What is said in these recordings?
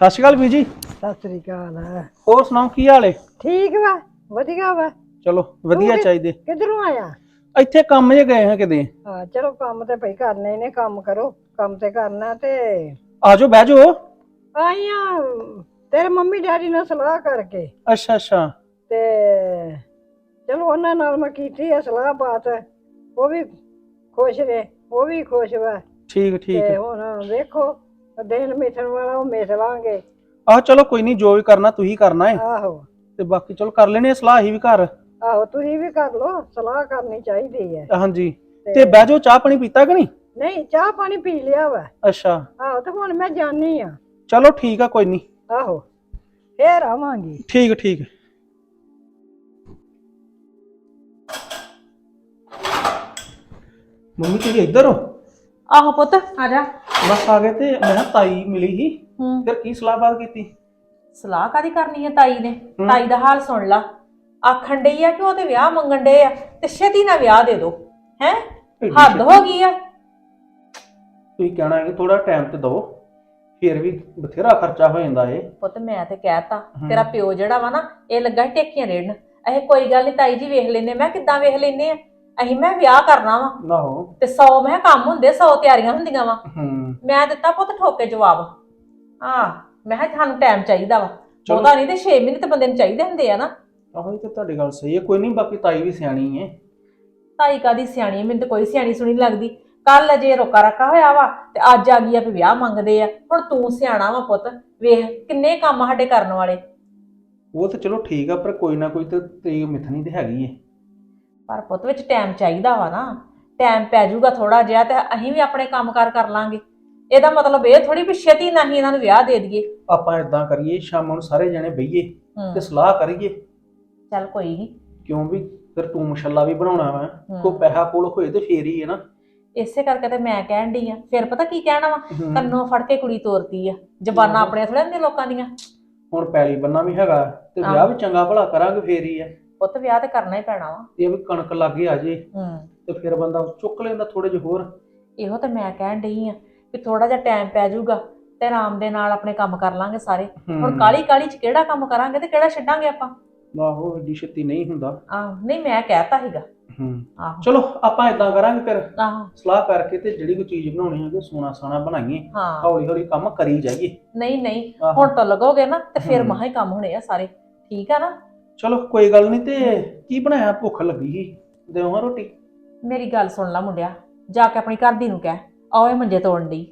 ਸਤਿ ਸ਼੍ਰੀ ਅਕਾਲ ਵੀ ਜੀ। ਸਤਿ ਸ੍ਰੀ ਅਕਾਲ। ਹੋਰ ਸੁਣਾਓ ਕੀ ਹਾਲ ਏ? ਠੀਕ ਵਾ ਵਧੀਆ ਵਾ। ਚਲੋ ਵਧੀਆ ਕਿ- ਚਾਹੀਦੇ। ਕਿੱਧਰੋਂ ਆਇਆ? ਇੱਥੇ ਕੰਮ ਜੇ ਗਏ ਹਾਂ ਕਿਤੇ। ਹਾਂ ਚਲੋ ਕੰਮ ਤੇ ਭਈ ਕਰਨੇ ਨੇ ਕੰਮ ਕਰੋ। ਕੰਮ ਤੇ ਕਰਨਾ ਤੇ ਆਜੋ ਬਹਿ ਜਾਓ। ਆਈਆਂ ਤੇਰੇ ਮੰਮੀ ਡੈਡੀ ਨਾਲ ਸਲਾਹ ਕਰਕੇ। ਅੱਛਾ ਅੱਛਾ। ਤੇ ਚਲੋ ਉਹਨਾਂ ਨਾਲ ਮੈਂ ਕੀਤੀ ਹੈ ਸਲਾਹ ਬਾਤ। ਉਹ ਵੀ ਖੁਸ਼ ਨੇ ਉਹ ਵੀ ਖੁਸ਼ ਵਾ। ਠੀਕ ਠੀਕ। ਤੇ ਹੁਣ ਵੇਖੋ ਦਿਨ ਮਿਥਣ ਵਾਲਾ ਉਹ ਮਿਥ ਲਾਂਗੇ। ਆਹ ਚਲੋ ਕੋਈ ਨਹੀਂ ਜੋ ਵੀ ਕਰਨਾ ਤੁਸੀਂ ਕਰਨਾ ਏ। ਆਹੋ। ਤੇ ਬਾਕੀ ਚਲੋ ਕਰ ਲੈਣੇ ਸਲਾਹ ਹੀ ਵੀ ਘਰ। ਆਹੋ ਤੁਸੀਂ ਵੀ ਕਰ ਲਓ ਸਲਾਹ ਕਰਨੀ ਚਾਹੀਦੀ ਹੈ ਹਾਂਜੀ। ਤੇ ਬਹਿ ਜਾਓ ਚਾਹ ਪਾਣੀ ਪੀਤਾ ਕਿ ਨਹੀਂ? ਨਹੀਂ ਚਾਹ ਪਾਣੀ ਪੀ ਲਿਆ ਵਾ। ਅੱਛਾ। ਆਹੋ ਤੇ ਹੁਣ ਮੈਂ ਜਾਣੀ ਆ। ਚਲੋ ਠੀਕ ਆ ਕੋਈ ਨਹੀਂ। ਆਹੋ ਫੇਰ ਆਵਾਂਗੀ। ਠੀਕ ਠੀਕ। ਮੰਮੀ ਤੁਸੀਂ ਇੱਧਰ ਹੋ? ਆਹੋ ਪੁੱਤ। ਆ ਜਾ। ਬਸ ਆ ਗਏ ਤੇ ਮੈਂ ਕਿਹਾ ਤਾਈ ਮਿਲੀ ਸੀ। ਹੂੰ। ਫਿਰ ਕੀ ਸਲਾਹ ਬਾਤ ਕੀਤੀ? ਸਲਾਹ ਕਾਦੀ ਕਰਨੀ ਹੈ ਤਾਈ ਨੇ? ਤਾਈ ਦਾ ਹਾਲ ਸੁਣ ਲਾ। ਆਖਣ ਡਈ ਆ ਕਿ ਉਹਦੇ ਵਿਆਹ ਮੰਗਣ ਡਏ ਆ ਤੇ ਛੇਤੀ ਨਾਲ ਵਿਆਹ ਦੇ ਦੋ ਹੈ? ਹੱਦ ਹੋ ਗਈ ਆ। ਤੁਸੀਂ ਕਹਿਣਾ ਹੈ ਕਿ ਥੋੜਾ ਟਾਈਮ ਤੇ ਦਿਓ ਫਿਰ ਵੀ ਬਥੇਰਾ ਖਰਚਾ ਹੋ ਜਾਂਦਾ ਏ। ਪੁੱਤ ਮੈਂ ਤੇ ਕਹਿਤਾ ਤੇਰਾ ਪਿਓ ਜਿਹੜਾ ਵਾ ਨਾ ਇਹ ਲੱਗਾ ਸੀ ਟੇਕੀਆਂ ਰੇੜਨ ਇਹ ਕੋਈ ਗੱਲ ਨਹੀਂ ਤਾਈ ਜੀ ਵੇਖ ਲੈਨੇ ਮੈਂ ਕਿੱਦਾਂ ਵੇਖ ਲੈਨੇ ਆ? ਅਸੀਂ ਮੈਂ ਵਿਆਹ ਕਰਨਾ ਵਾ। ਨਾ ਹੋ ਤੇ 100 ਮੈਂ ਕੰਮ ਹੁੰਦੇ 100 ਤਿਆਰੀਆਂ ਹੁੰਦੀਆਂ ਵਾ। ਹੂੰ। ਮੈਂ ਦਿੱਤਾ ਪੁੱਤ ਠੋਕੇ ਜਵਾਬ। ਹਾਂ ਮੈਂ ਕਿਹਾ ਸਾਨੂੰ ਟਾਈਮ ਚਾਹੀਦਾ ਵਾ। ਚਲੋ। ਉਹਦਾ ਨਹੀਂ ਤੇ 6 ਮਹੀਨੇ ਤੇ ਬੰਦੇ ਨੂੰ ਚਾਹੀਦੇ ਹੁੰਦੇ ਆ ਨਾ। ਆਹੋ ਇਹ ਤਾਂ ਤੁਹਾਡੀ ਗੱਲ ਸਹੀ ਹੈ। ਕੋਈ ਨਹੀਂ ਬਾਕੀ ਤਾਈ ਵੀ ਸਿਆਣੀ ਏ ਤਾਈ ਕਾਦੀ ਸਿਆਣੀ ਆ, ਮੈਨੂੰ ਤਾਂ ਕੋਈ ਸਿਆਣੀ ਸੁਣੀ ਨੀ ਲੱਗਦੀ। ਕੱਲ ਅਜੇ ਰੋਕਾ ਰੱਖਾ ਹੋਇਆ ਵਾ ਤੇ ਅੱਜ ਆ ਗਈ ਆ ਵੀ ਵਿਆਹ ਮੰਗਦੇ ਆ। ਹੁਣ ਤੂੰ ਸਿਆਣਾ ਵਾ ਪੁੱਤ। ਵੇਖ ਕਿੰਨੇ ਕੰਮ ਸਾਡੇ ਕਰਨ ਵਾਲੇ। ਉਹ ਤਾਂ ਚਲੋ ਠੀਕ ਆ ਪਰ ਕੋਈ ਨਾ ਕੋਈ ਤਾਂ ਤਰੀਕ ਮਿਥਣੀ ਤੇ ਹੈਗੀ ਏ। ਪਰ ਪੁੱਤ ਵਿੱਚ ਟਾਈਮ ਚਾਹੀਦਾ ਵਾ ਨਾ। ਟਾਈਮ ਪੈ ਜਾਊਗਾ ਥੋੜਾ ਜਿਹਾ ਤੇ ਅਸੀਂ ਵੀ ਆਪਣੇ ਕੰਮਕਾਰ ਕਰ ਲਾਂਗੇ। ਇਹਦਾ ਮਤਲਬ ਇਹ ਥੋੜੀ ਵੀ ਛੇਤੀ ਨਹੀਂ ਇਹਨਾਂ ਨੂੰ ਵਿਆਹ ਦੇ ਦਈਏ। ਆਪਾਂ ਇਦਾਂ ਕਰੀਏ ਸ਼ਾਮ ਨੂੰ ਸਾਰੇ ਜਣੇ ਬਈਏ ਹੂੰ, ਤੇ ਸਲਾਹ ਕਰੀਏ। ਚੱਲ ਕੋਈ ਨਹੀਂ ਕਿਉਂ ਵੀ ਫਿਰ ਤੂੰ ਮਸ਼ੱਲਾ ਵੀ ਬਣਾਉਣਾ ਵਾ। ਕੋ ਪੈਸਾ ਕੋਲ ਹੋਏ ਤੇ ਫੇਰ ਹੀ ਹੈ ਨਾ। ਇਸੇ ਕਰਕੇ ਤੇ ਮੈਂ ਕਹਿਣ ਡਈ ਆ ਫਿਰ ਪਤਾ ਕੀ ਕਹਿਣਾ ਵਾ? ਹੂੰ। ਕੰਨੋਂ ਫੜ ਕੇ ਕੁੜੀ ਤੋਰਤੀ ਆ ਜ਼ਬਾਨਾਂ ਆਪਣੀਆਂ ਥੋੜ੍ਹੀਆਂ ਹੁੰਦੀਆਂ ਲੋਕਾਂ ਦੀਆਂ। ਹੁਣ ਪੈਲੀ ਬੰਨਾ ਵੀ ਹੈਗਾ ਤੇ ਵਿਆਹ ਆਹੋ। ਵੀ ਚੰਗਾ ਭਲਾ ਕਰਾਂਗੇ ਫੇਰ ਹੀ ਹੈ ਪੁੱਤ ਵਿਆਹ ਤੇ ਕਰਨਾ ਹੀ ਪੈਣਾ ਵਾ। ਇਹ ਵੀ ਕਣਕ ਲੱਗੇ ਆ ਜੇ। ਹੂੰ। ਤੇ ਫਿਰ ਬੰਦਾ ਚੁੱਕ ਲੈਂਦਾ ਥੋੜੇ ਜਿਹਾ ਹੋਰ। ਇਹੋ ਤੇ ਮੈਂ ਕਹਿਣ ਡਈ ਆ ਵੀ ਥੋੜਾ ਜਿਹਾ ਟਾਈਮ ਪੈ ਜਾਊਗਾ ਤੇ ਆਰਾਮ ਦੇ ਨਾਲ ਆਪਣੇ ਕੰਮ ਕਰ ਲਾਂਗੇ ਸਾਰੇ। ਹੁਣ ਕਾਲੀ ਕਾਲੀ ਚ ਕਿਹੜਾ ਕੰਮ ਕਰਾਂਗੇ ਤੇ ਕਿਹੜਾ ਛੱਡਾਂਗੇ ਆਪਾਂ? ਆਹੋ ਏਡੀ ਛੇਤੀ ਨਹੀਂ ਹੁੰਦਾ। ਆਹ ਨਹੀਂ ਮੈਂ ਕਹਿਤਾ ਸੀਗਾ। ਹੂੰ। ਆਹੋ। ਚਲੋ ਆਪਾਂ ਇਦਾਂ ਕਰਾਂਗੇ ਫਿਰ। ਆਹੋ। ਸਲਾਹ ਕਰਕੇ ਤੇ ਜਿਹੜੀ ਕੋਈ ਚੀਜ਼ ਬਣਾਉਣੀ ਹੈ ਕਿ ਸੋਨਾ ਸਾਨਾ ਬਣਾਈਏ। ਹਾਂ। ਹੌਲੀ ਹੌਲੀ ਕੰਮ ਕਰੀ ਜਾਈਏ। ਨਹੀਂ ਨਹੀਂ। ਆਹੋ। ਹੁਣ ਤਾਂ ਲੱਗੋਗੇ ਨਾ ਤੇ ਫਿਰ। ਮਹਾ ਹੀ ਕੰਮ ਹੋਣੇ ਆ ਸਾਰੇ। ਠੀਕ ਆ ਨਾ? ਚਲੋ ਕੋਈ ਗੱਲ ਨਹੀਂ ਤੇ ਕੀ ਬਣਾਇਆ? ਭੁੱਖ ਲੱਗੀ ਸੀ। ਦੇਵਾਂ ਰੋਟੀ? ਮੇਰੀ ਗੱਲ ਸੁਣ ਲੈ ਮੁੰਡਿਆ ਜਾ ਕੇ ਆਪਣੀ ਘਰ ਦੀ ਨੂੰ ਕਹਿ ਆਓ ਇਹ ਮੰਜੇ ਤੋੜਨ ਦੀ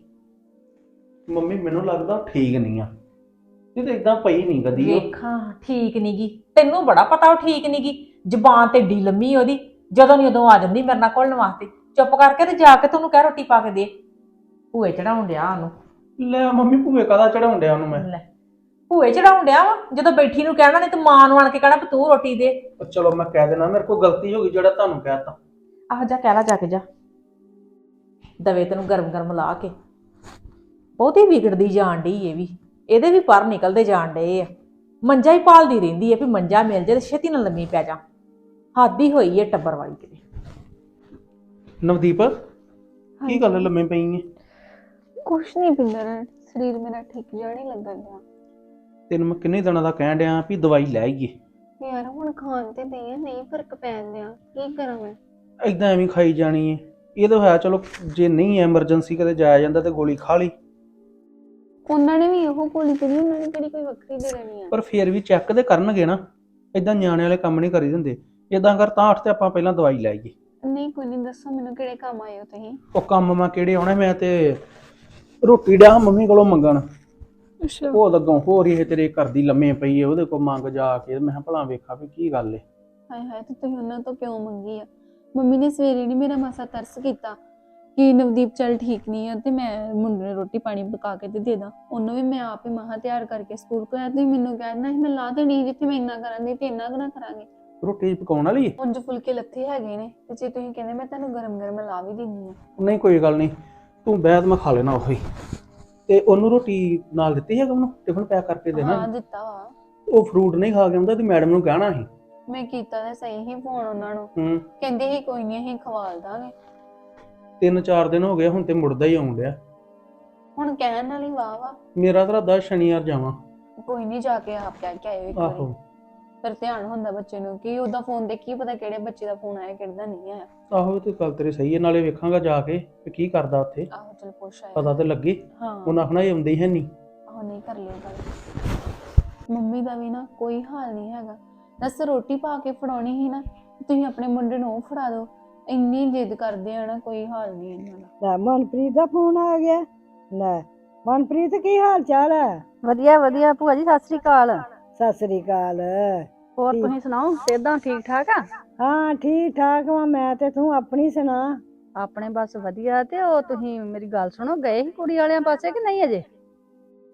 ਮੰਮੀ ਮੈਨੂੰ ਲੱਗਦਾ ਠੀਕ ਨਹੀਂ ਆ। ਇਹ ਤਾਂ ਇਦਾਂ ਪਈ ਨਹੀਂ ਕਦੀ ਉਹ। ਵੇਖਾਂ ਠੀਕ ਨੀ ਗੀ। ਤੈਨੂੰ ਬੜਾ ਪਤਾ ਉਹ ਠੀਕ ਨੀ ਗੀ। ਜ਼ਬਾਨ ਤੇ ਢੀ ਲੰਮੀ ਉਹਦੀ ਜਦੋਂ ਨਹੀਂ ਉਦੋਂ ਆ ਜਾਂਦੀ ਮੇਰੇ ਨਾਲ ਕੋਲਣ ਵਾਸਤੇ। ਚੁੱਪ ਕਰਕੇ ਤੇ ਜਾ ਕੇ ਤੈਨੂੰ ਕਹਿ ਰੋਟੀ ਪਾ ਕੇ ਦੇ। ਭੂਏ ਚੜਾਉਣ ਡਿਆ ਉਹਨੂੰ। ਲੈ ਮੰਮੀ ਭੂਏ ਕਾਦਾ ਚੜਾਉਣ ਡਿਆ ਉਹਨੂੰ ਮੈਂ? ਲੈ। ਭੂਏ ਚੜਾਉਣ ਡਿਆ ਵਾ? ਜਦੋਂ ਬੈਠੀ ਨੂੰ ਕਹਿਣਾ ਨਹੀਂ ਤੇ ਮਾਂ ਨੂੰ ਆਣ ਕੇ ਕਹਿਣਾ ਵੀ ਤੂੰ ਰੋਟੀ ਦੇ। ਉਹ ਚਲੋ ਮੈਂ ਕਹਿ ਦੇਣਾ ਮੇਰੇ ਕੋਲ ਗਲਤੀ ਹੋ ਗਈ ਜਿਹੜਾ ਤੁਹਾਨੂੰ ਕਹਿਤਾ। ਆਹ ਜਾ ਕਹਿ ਲਾ ਜਾ ਕੇ ਜਾ। ਦਵੇ ਤੈਨੂੰ ਗਰਮ ਗਰਮ ਲਾ ਕੇ। ਬਹੁਤੀ ਵਿਗੜਦੀ ਜਾਣ ਡਈ ਇਹ ਵੀ। ਇਹਦੇ ਵੀ ਪਰ ਨਿਕਲਦੇ ਜਾਣ ਡਏ ਆ। ਮੰਜਾ ਹੀ ਪਾਲਦੀ ਰਹਿੰਦੀ ਹੈ ਵੀ ਮੰਜਾ ਮਿਲ ਜੇ ਤੇ ਛੇਤੀ ਨਾਲ ਲੰਮੀ ਪੈ ਜਾ। ਹੱਦ ਹੋਈ ਹੈ ਟੱਬਰ ਵਾਲੀ ਕਿਤੇ। ਨਵਦੀਪ ਕੀ ਗੱਲ ਲੰਮੇ ਪਈ ਹੈ ਕੁਛ ਨਹੀਂ ਪਿੰਦਰ ਸਰੀਰ ਮੇਰਾ ਠੀਕ ਜਿਹਾ ਨਹੀਂ ਲੱਗਣ ਡਿਆ। ਤੈਨੂੰ ਮੈਂ ਕਿੰਨੇ ਦਿਨਾਂ ਦਾ ਕਹਿਣ ਡਿਆ ਵੀ ਦਵਾਈ ਲੈ ਆਈਏ। ਯਾਰ ਹੁਣ ਖਾਣ ਤੇ ਦੇ ਨਹੀਂ ਫ਼ਰਕ ਪੈਣ ਡਿਆ ਕੀ ਕਰਾਂ ਮੈਂ? ਐਦਾਂ ਐਵੇਂ ਖਾਈ ਜਾਣੀ ਹੈ ਇਹ ਤਾਂ ਹੋਇਆ ਚਲੋ ਜੇ ਨਹੀਂ ਐਮਰਜੈਂਸੀ ਕਦੇ ਜਾਇਆ ਜਾਂਦਾ ਤੇ ਗੋਲੀ ਖਾ ਲਈ। ਉਹਨਾਂ ਨੇ ਵੀ ਇਹੋ ਗੋਲੀ ਦੇਣੀ ਉਹਨਾਂ ਨੇ ਕਿਹੜੀ ਕੋਈ ਵੱਖਰੀ ਦੇ ਦੇਣੀ ਆ? ਪਰ ਫਿਰ ਵੀ ਚੈੱਕ ਤੇ ਕਰਨਗੇ ਨਾ। ਐਦਾਂ ਨਿਆਣੇ ਵਾਲੇ ਕੰਮ ਨਹੀਂ ਕਰੀ ਦਿੰਦੇ। ਇਦਾਂ ਕਰ ਤਾਂ ਅੱਠ ਤੇ ਆਪਾਂ ਪਹਿਲਾਂ ਦਵਾਈ ਲੈ ਆਈਏ। ਨਹੀਂ ਕੋਈ ਨਹੀਂ ਦੱਸੋ ਮੈਨੂੰ ਕਿਹੜੇ ਕੰਮ ਆਏ ਹੋ ਤੁਸੀਂ? ਉਹ ਕੰਮ ਮੈਂ ਕਿਹੜੇ ਆਉਣੇ ਮੈਂ ਤੇ ਰੋਟੀ ਡਿਆ ਮੰਮੀ ਕੋਲੋਂ ਮੰਗਣ। ਅੱਛਾ। ਉਹ ਲੱਗੋਂ ਹੋਰ ਇਹ ਤੇਰੇ ਘਰ ਦੀ ਲੰਮੇ ਪਈ ਏ ਉਹਦੇ ਕੋਲ ਮੰਗ ਜਾ ਕੇ ਮੈਂ ਕਿਹਾ ਭਲਾ ਵੇਖਾਂ ਵੀ ਕੀ ਗੱਲ ਏ। ਹਾਏ ਹਾਏ ਤੇ ਤੁਸੀਂ ਉਹਨਾਂ ਤੋਂ ਕਿਉਂ ਮੰਗੀ ਆ? ਮੰਮੀ ਨੇ ਸਵੇਰੇ ਨਹੀਂ ਮੇਰਾ ਮਾਸਾ ਤਰਸ ਕੀਤਾ ਕਿ ਨਵਦੀਪ ਚੱਲ ਠੀਕ ਨਹੀਂ ਆ ਤੇ ਮੈਂ ਮੁੰਡੇ ਨੂੰ ਰੋਟੀ ਪਾਣੀ ਪਕਾ ਕੇ ਤੇ ਦੇ ਦਾਂ। ਉਹਨੂੰ ਵੀ ਮੈਂ ਆਪ ਹੀ ਮਹਾ ਤਿਆਰ ਕਰਕੇ ਸਕੂਲ ਕੋਲ ਤੁਸੀਂ ਮੈਨੂੰ ਕਹਿਣਾ ਸੀ ਮੈਂ ਲਾ ਦੇਣੀ ਜਿੱਥੇ ਮੈਂ ਇੰਨਾ ਕਰਾਂਗੀ ਤੇ ਇੰਨਾ ਨਾ ਕਰਾਂਗੇ। ਰੋਟੀ ਪਕਾਉਣ ਵਾਲੀ ਏ? ਉਂਝ ਫੁਲਕੇ ਲੱਥੇ ਹੈਗੇ ਨੇ ਤੇ ਜੇ ਤੁਸੀਂ ਕਹਿੰਦੇ ਮੈਂ ਤੁਹਾਨੂੰ ਗਰਮ ਗਰਮ ਲਾ ਵੀ ਦਿੰਨੀ ਆ। ਨਹੀਂ ਕੋਈ ਗੱਲ ਨਹੀਂ ਤੂੰ ਬੈਦ ਮੈਂ ਖਾ ਲੈਣਾ ਉਹੀ। ਤੇ ਉਹਨੂੰ ਰੋਟੀ ਨਾਲ ਦਿੱਤੀ ਹੈਗਾ ਉਹਨੂੰ ਟਿਫਨ ਪੈਕ ਕਰਕੇ ਦੇਣਾ ਹਾਂ ਦਿੱਤਾ ਵਾ। ਉਹ ਫਰੂਟ ਨਹੀਂ ਖਾ ਕੇ ਆਉਂਦਾ ਤੇ ਮੈਡਮ ਨੂੰ ਕਹਿਣਾ ਸੀ। ਮੈਂ ਕੀਤਾ ਤਾਂ ਸਹੀ ਹੀ ਫੋਨ ਉਹਨਾਂ ਨੂੰ। ਹੂੰ। ਕਹਿੰਦੇ ਸੀ ਕੋਈ ਨਹੀਂ ਅਸੀਂ ਖਵਾਲ ਦਾਂਗੇ। ਤਿੰਨ ਚਾਰ ਦਿਨ ਹੋ ਗਏ ਹੁਣ ਤੇ ਮੁੜਦਾ ਹੀ ਆਉਣ ਡਿਆ। ਹੁਣ ਕਹਿਣ ਨਾਲ ਹੀ ਵਾਹ ਵਾ। ਮੇਰਾ ਤਾਂ ਦਾ ਸ਼ਨੀਵਾਰ ਜਾਵਾਂ। ਕੋਈ ਨਹੀਂ ਜਾ ਕੇ ਆਪ ਕਹਿ ਕੇ ਆਇਓ ਇੱਕ ਵਾਰੀ। ਆਹੋ ਫਿਰ ਧਿਆਨ ਹੁੰਦਾ ਬੱਚੇ ਨੂੰ ਕਿ ਉਹਦਾ ਫੋਨ ਦੇ ਕੀ ਪਤਾ ਕਿਹੜੇ ਬੱਚੇ ਦਾ ਫੋਨ ਆਇਆ ਕਿਹੜਾ ਨਹੀਂ ਆਇਆ। ਆਹੋ ਤੇ ਗੱਲ ਤੇਰੀ ਸਹੀ ਹੈ ਨਾਲੇ ਵੇਖਾਂਗਾ ਜਾ ਕੇ ਕਿ ਕੀ ਕਰਦਾ ਉੱਥੇ। ਆਹੋ ਚਲ ਪੁੱਛ ਆਇਆ। ਪਤਾ ਤੇ ਲੱਗੇ। ਹਾਂ। ਉਹਨਾਂ ਆਖਣਾ ਇਹ ਆਉਂਦੇ ਹੀ ਹੈ ਨਹੀਂ। ਆਹੋ ਨਹੀਂ ਕਰ ਲਿਆ ਗੱਲ ਮੰਮੀ ਦਾ ਵੀ ਨਾ ਕੋਈ ਹਾਲ ਨਹੀਂ ਹੈਗਾ। ਦੱਸ ਰੋਟੀ ਪਾ ਕੇ ਫੜਾਉਣੀ ਸੀ ਨਾ ਤੁਸੀਂ ਆਪਣੇ ਮੁੰਡੇ ਨੂੰ ਉਹ ਫੜਾ ਦਿਓ। ਇੰਨੀ ਜਿੱਦ ਕਰਦੇ ਆ ਨਾ ਕੋਈ ਹਾਲ ਨਹੀਂ ਇਹਨਾਂ ਦਾ। ਲੈ ਮਨਪ੍ਰੀਤ ਦਾ ਫੋਨ ਆ ਗਿਆ। ਲੈ ਮਨਪ੍ਰੀਤ ਕੀ ਹਾਲ ਚਾਲ ਹੈ? ਵਧੀਆ ਵਧੀਆ ਭੂਆ ਜੀ ਸਤਿ ਸ੍ਰੀ ਅਕਾਲ। ਸਤਿ ਸ੍ਰੀ ਅਕਾਲ। ਹੋਰ। ਤੁਸੀਂ ਸੁਣਾਓ ਸਿਹਤਾਂ ਠੀਕ ਠਾਕ ਆ? ਹਾਂ ਠੀਕ ਠਾਕ ਵਾਂ ਮੈਂ ਤੇ ਤੂੰ ਆਪਣੀ ਸੁਣਾ। ਆਪਣੇ ਬਸ ਵਧੀਆ ਤੇ ਉਹ ਤੁਸੀਂ ਮੇਰੀ ਗੱਲ ਸੁਣੋ ਗਏ ਸੀ ਕੁੜੀ ਵਾਲਿਆਂ ਪਾਸੇ ਕਿ ਨਹੀਂ ਅਜੇ?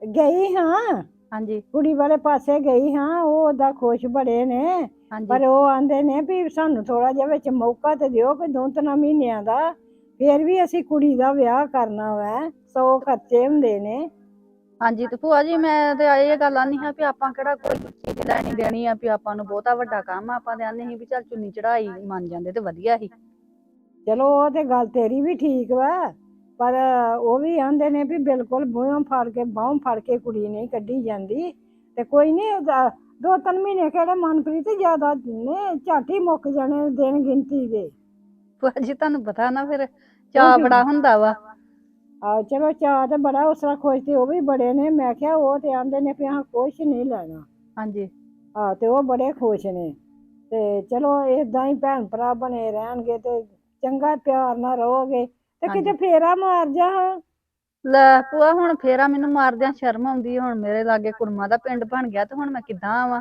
ਗਈ ਹਾਂ। ਹਾਂਜੀ। ਕੁੜੀ ਵਾਲੇ ਪਾਸੇ ਗਈ ਹਾਂ ਉਹ ਉਹਦਾ ਖੁਸ਼ ਬੜੇ ਨੇ ਹਾਂਜੀ। ਪਰ ਉਹ ਆਂਦੇ ਨੇ ਵੀ ਸਾਨੂੰ ਥੋੜਾ ਜਿਹਾ ਵਿੱਚ ਮੌਕਾ ਤੇ ਦਿਓ ਕੋਈ ਦੋ ਤਿੰਨ ਮਹੀਨਿਆਂ ਦਾ ਫੇਰ ਵੀ ਅਸੀਂ ਕੁੜੀ ਦਾ ਵਿਆਹ ਕਰਨਾ ਵੈ ਸੌ ਖਰਚੇ ਹੁੰਦੇ ਨੇ। ਹਾਂਜੀ ਤੇ ਭੂਆ ਜੀ ਮੈਂ ਤੇ ਇਹ ਗੱਲ ਆਨੀ ਹਾਂ ਵੀ ਆਪਾਂ ਕਿਹੜਾ ਕੋਈ ਚੀਜ਼ ਲੈਣੀ ਦੇਣੀ ਆ ਵੀ ਆਪਾਂ ਨੂੰ ਬਹੁਤਾ ਵੱਡਾ ਕੰਮ ਆ ਆਪਾਂ ਤੇ ਆਨੇ ਸੀ ਵੀ ਚੱਲ ਚੁੰਨੀ ਚੜਾਈ ਮੰਨ ਜਾਂਦੇ ਤੇ ਵਧੀਆ ਸੀ। ਚਲੋ ਉਹ ਤੇ ਗੱਲ ਤੇਰੀ ਵੀ ਠੀਕ ਵਾ ਪਰ ਉਹ ਵੀ ਆਂਦੇ ਨੇ ਵੀ ਬਿਲਕੁਲ ਬੂਹਾਂ ਫੜ ਕੇ ਬਾਹਾਂ ਫੜ ਕੇ ਕੁੜੀ ਨਹੀਂ ਕੱਢੀ ਜਾਂਦੀ ਤੇ ਕੋਈ ਨਹੀਂ ਦੋ ਤਿੰਨ ਮਹੀਨੇ ਕਿਹੜੇ ਮਨਪ੍ਰੀਤ ਜ਼ਿਆਦਾ ਨੇ ਝਾਟੀ ਮੁੱਕ ਜਾਣੇ ਦਿਨ ਗਿਣਤੀ ਦੇ। ਭੂਆ ਜੀ ਤੁਹਾਨੂੰ ਪਤਾ ਨਾ ਫਿਰ ਕਿਉਂ? ਬੜਾ ਹੁੰਦਾ ਵਾ। ਆ ਚਲੋ ਚਾਹ ਤੇ ਬੜਾ ਉਸ ਤਰ੍ਹਾਂ ਖੁਸ਼ ਤੇ ਉਹ ਵੀ ਬੜੇ ਨੇ ਮੈਂ ਕਿਹਾ ਉਹ ਤੇ ਆਂਦੇ ਨੇ ਵੀ ਹਾਂ ਕੁਛ ਨਹੀਂ ਲੈਣਾ। ਹਾਂਜੀ। ਆ ਤੇ ਉਹ ਬੜੇ ਖੁਸ਼ ਨੇ ਤੇ ਚਲੋ ਇਦਾਂ ਹੀ ਭੈਣ ਭਰਾ ਬਣੇ ਰਹਿਣਗੇ ਤੇ ਚੰਗਾ ਪਿਆਰ ਨਾਲ ਰਹੋਗੇ ਤੇ ਕਿਤੇ। ਫੇਰਾ ਮਾਰ ਜਾ ਹਾਂ। ਲੈ ਭੂਆ ਹੁਣ ਫੇਰਾ ਮੈਨੂੰ ਮਾਰਦਿਆਂ ਸ਼ਰਮ ਆਉਂਦੀ ਹੁਣ ਮੇਰੇ ਲਾਗੇ ਕੁੜਮਾ ਦਾ ਪਿੰਡ ਬਣ ਗਿਆ ਤੇ ਹੁਣ ਮੈਂ ਕਿੱਦਾਂ ਆਵਾਂ?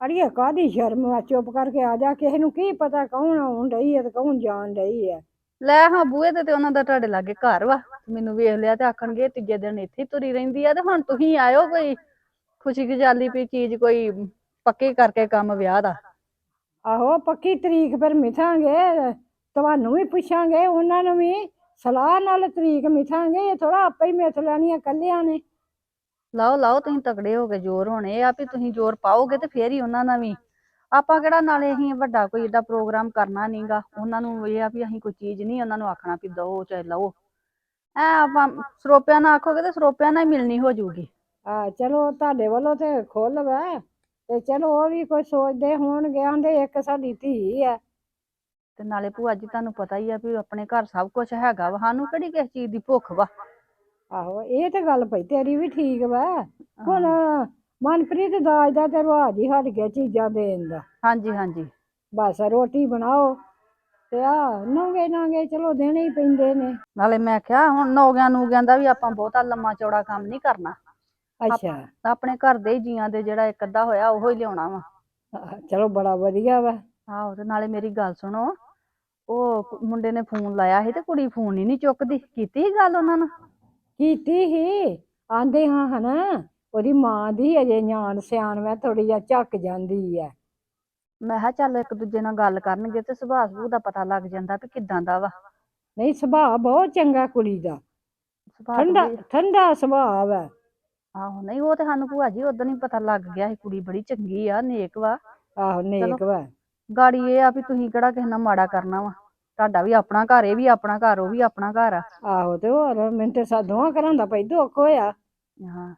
ਅੜੀਏ ਕਾਦੀ ਸ਼ਰਮ ਆ ਚੁੱਪ ਕਰਕੇ ਆ ਜਾ ਕਿਸੇ ਨੂੰ ਕੀ ਪਤਾ ਕੌਣ ਆਉਣ ਡਈ ਹੈ ਤੇ ਕੌਣ ਜਾਣ ਡਈ ਹੈ ਲੈ ਹਾਂ ਬੂਹੇ ਤੇ ਤੇ ਉਹਨਾਂ ਦਾ ਤੁਹਾਡੇ ਲਾਗੇ ਘਰ ਵਾ। ਮੈਨੂੰ ਵੇਖ ਲਿਆ ਤੇ ਆਖਣਗੇ ਤੀਜੇ ਦਿਨ ਇੱਥੇ ਹੀ ਤੁਰੀ ਰਹਿੰਦੀ ਆ ਤੇ ਹੁਣ ਤੁਸੀਂ ਆਇਓ ਕੋਈ ਖੁਸ਼ੀ ਖੁਸ਼ਹਾਲੀ ਵੀ ਚੀਜ਼ ਕੋਈ ਪੱਕੀ ਕਰਕੇ ਕੰਮ ਵਿਆਹ ਦਾ। ਆਹੋ ਪੱਕੀ ਤਰੀਕ ਫਿਰ ਮਿਥਾਂਗੇ ਤੁਹਾਨੂੰ ਵੀ ਪੁੱਛਾਂਗੇ ਉਹਨਾਂ ਨੂੰ ਵੀ। ਸਲਾਹ ਨਾਲ ਤਰੀਕ ਮਿਥਾਂਗੇ ਇਹ ਥੋੜਾ ਆਪੇ ਹੀ ਮਿਥ ਲੈਣੀ ਆ ਕੱਲਿਆਂ ਨੇ। ਲਾਓ ਲਾਓ ਤੁਸੀਂ ਤਕੜੇ ਹੋ ਕੇ ਜ਼ੋਰ ਹੋਣੇ ਆ ਵੀ ਤੁਸੀਂ ਜ਼ੋਰ ਪਾਓਗੇ ਤੇ ਫੇਰ ਹੀ ਉਹਨਾਂ ਨਾਲ ਵੀ ਆਪਾਂ ਕਿਹੜਾ ਨਾਲੇ ਅਸੀਂ ਵੱਡਾ ਕੋਈ ਏਡਾ ਪ੍ਰੋਗਰਾਮ ਕਰਨਾ ਨਹੀਂਗਾ ਉਹਨਾਂ ਨੂੰ ਇਹ ਆ ਵੀ ਅਸੀਂ ਕੋਈ ਚੀਜ਼ ਨਹੀਂ ਉਹਨਾਂ ਨੂੰ ਆਖਣਾ ਵੀ ਦੋ ਚਾਹੇ ਲਓ। ਐ ਆਪਾਂ ਸਰੋਪਿਆਂ ਨਾਲ ਆਖੋਗੇ ਤੇ ਸਰੋਪਿਆਂ ਨਾਲ ਹੀ ਮਿਲਣੀ ਹੋ ਜਾਊਗੀ। ਆ ਚਲੋ ਤੁਹਾਡੇ ਵੱਲੋਂ ਤੇ ਖੁੱਲ ਵਾ। ਤੇ ਚਲੋ ਉਹ ਵੀ ਕੋਈ ਸੋਚਦੇ ਹੋਣਗੇ ਆਂਦੇ ਇੱਕ ਸਾਡੀ ਧੀ ਆ। ਤੇ ਨਾਲੇ ਭੂਆ ਜੀ ਤੁਹਾਨੂੰ ਪਤਾ ਹੀ ਆ ਵੀ ਆਪਣੇ ਘਰ ਸਭ ਕੁਝ ਹੈਗਾ ਵਾ। ਸਾਨੂੰ ਕਿਹੜੀ ਕਿਸੇ ਚੀਜ਼ ਦੀ ਭੁੱਖ ਵਾ? ਆਹੋ ਇਹ ਤੇ ਗੱਲ ਪਈ ਤੇਰੀ ਵੀ ਠੀਕ ਵਾ। ਹੁਣ ਮਨਪ੍ਰੀਤ ਦਾਜ ਦਾ ਤੇ ਰਿਵਾਜ ਹੀ ਹਟ ਗਿਆ ਚੀਜ਼ਾਂ ਦੇਣ ਦਾ। ਹਾਂਜੀ ਹਾਂਜੀ। ਬਸ ਰੋਟੀ ਬਣਾਓ ਤੇ ਆ ਨੰਗੇ ਨੰਗੇ ਚਲੋ ਦੇਣੇ ਹੀ ਪੈਂਦੇ ਨੇ। ਨਾਲੇ ਮੈਂ ਕਿਹਾ ਹੁਣ ਨੌਗਿਆਂ ਨੂਗਿਆਂ ਦਾ ਵੀ ਆਪਾਂ ਬਹੁਤਾ ਲੰਮਾ ਚੌੜਾ ਕੰਮ ਨਹੀਂ ਕਰਨਾ। ਅੱਛਾ। ਆਪਣੇ ਘਰ ਦੇ ਹੀ ਜੀਆਂ ਦੇ ਜਿਹੜਾ ਇੱਕ ਅੱਧਾ ਹੋਇਆ ਉਹੋ ਹੀ ਲਿਆਉਣਾ ਵਾ। ਆਹ, ਚਲੋ ਬੜਾ ਵਧੀਆ ਵਾ। ਆਹੋ ਤੇ ਨਾਲੇ ਮੇਰੀ ਗੱਲ ਸੁਣੋ ਉਹ ਕੁ- ਮੁੰਡੇ ਨੇ ਫੋਨ ਲਾਇਆ ਸੀ ਤੇ ਕੁੜੀ ਫੋਨ ਹੀ ਨਹੀਂ ਚੁੱਕਦੀ। ਕੀਤੀ ਸੀ ਗੱਲ ਉਹਨਾਂ ਨਾਲ? ਕੀਤੀ ਹੀ ਆਂਦੇ ਹਾਂ ਹਨਾ। ਉਹਦੀ ਮਾਂ ਦੀ ਅਜੇ ਨਿਆਣ ਸਿਆਣ ਵਾ ਥੋੜੀ ਜਿਹਾ ਝੱਕ ਜਾਂਦੀ ਆ। ਮੈਂ ਕਿਹਾ ਚੱਲ ਇੱਕ ਦੂਜੇ ਨਾਲ ਗੱਲ ਕਰਨਗੇ ਤੇ ਸੁਭਾਅ ਸੁਭੂ ਦਾ ਪਤਾ ਲੱਗ ਜਾਂਦਾ ਵੀ ਕਿਦਾਂ ਦਾ ਵਾ। ਨਹੀਂ ਸੁਭਾਅ ਬਹੁਤ ਚੰਗਾ ਕੁੜੀ ਦਾ। ਸੁਭਾਅ ਠੰਡਾ ਠੰਡਾ ਸੁਭਾਅ ਵਾ। ਆਹੋ ਨਹੀਂ ਉਹ ਤੇ ਸਾਨੂੰ ਭੂਆ ਜੀ ਉਦੋਂ ਹੀ ਪਤਾ ਲੱਗ ਗਿਆ ਸੀ ਕੁੜੀ ਬੜੀ ਚੰਗੀ ਆ ਨੇਕ ਵਾ। ਆਹੋ ਨੇਕ ਵਾ। ਗਾੜੀ ਇਹ ਆ ਵੀ ਤੁਸੀਂ ਕਿਹੜਾ ਕਿਸੇ ਨਾਲ ਮਾੜਾ ਕਰਨਾ ਵਾ। ਤੁਹਾਡਾ ਵੀ ਆਪਣਾ ਘਰ ਇਹ ਵੀ ਆਪਣਾ ਘਰ ਉਹ ਵੀ ਆਪਣਾ ਘਰ ਆ। ਆਹੋ ਤੇ ਹੋਰ ਮੈਨੂੰ ਤੇ ਸਾ ਦੋਵਾਂ ਘਰਾਂ ਦਾ ਪਈ ਦੁੱਖ ਹੋਇਆ। ਹਾਂ।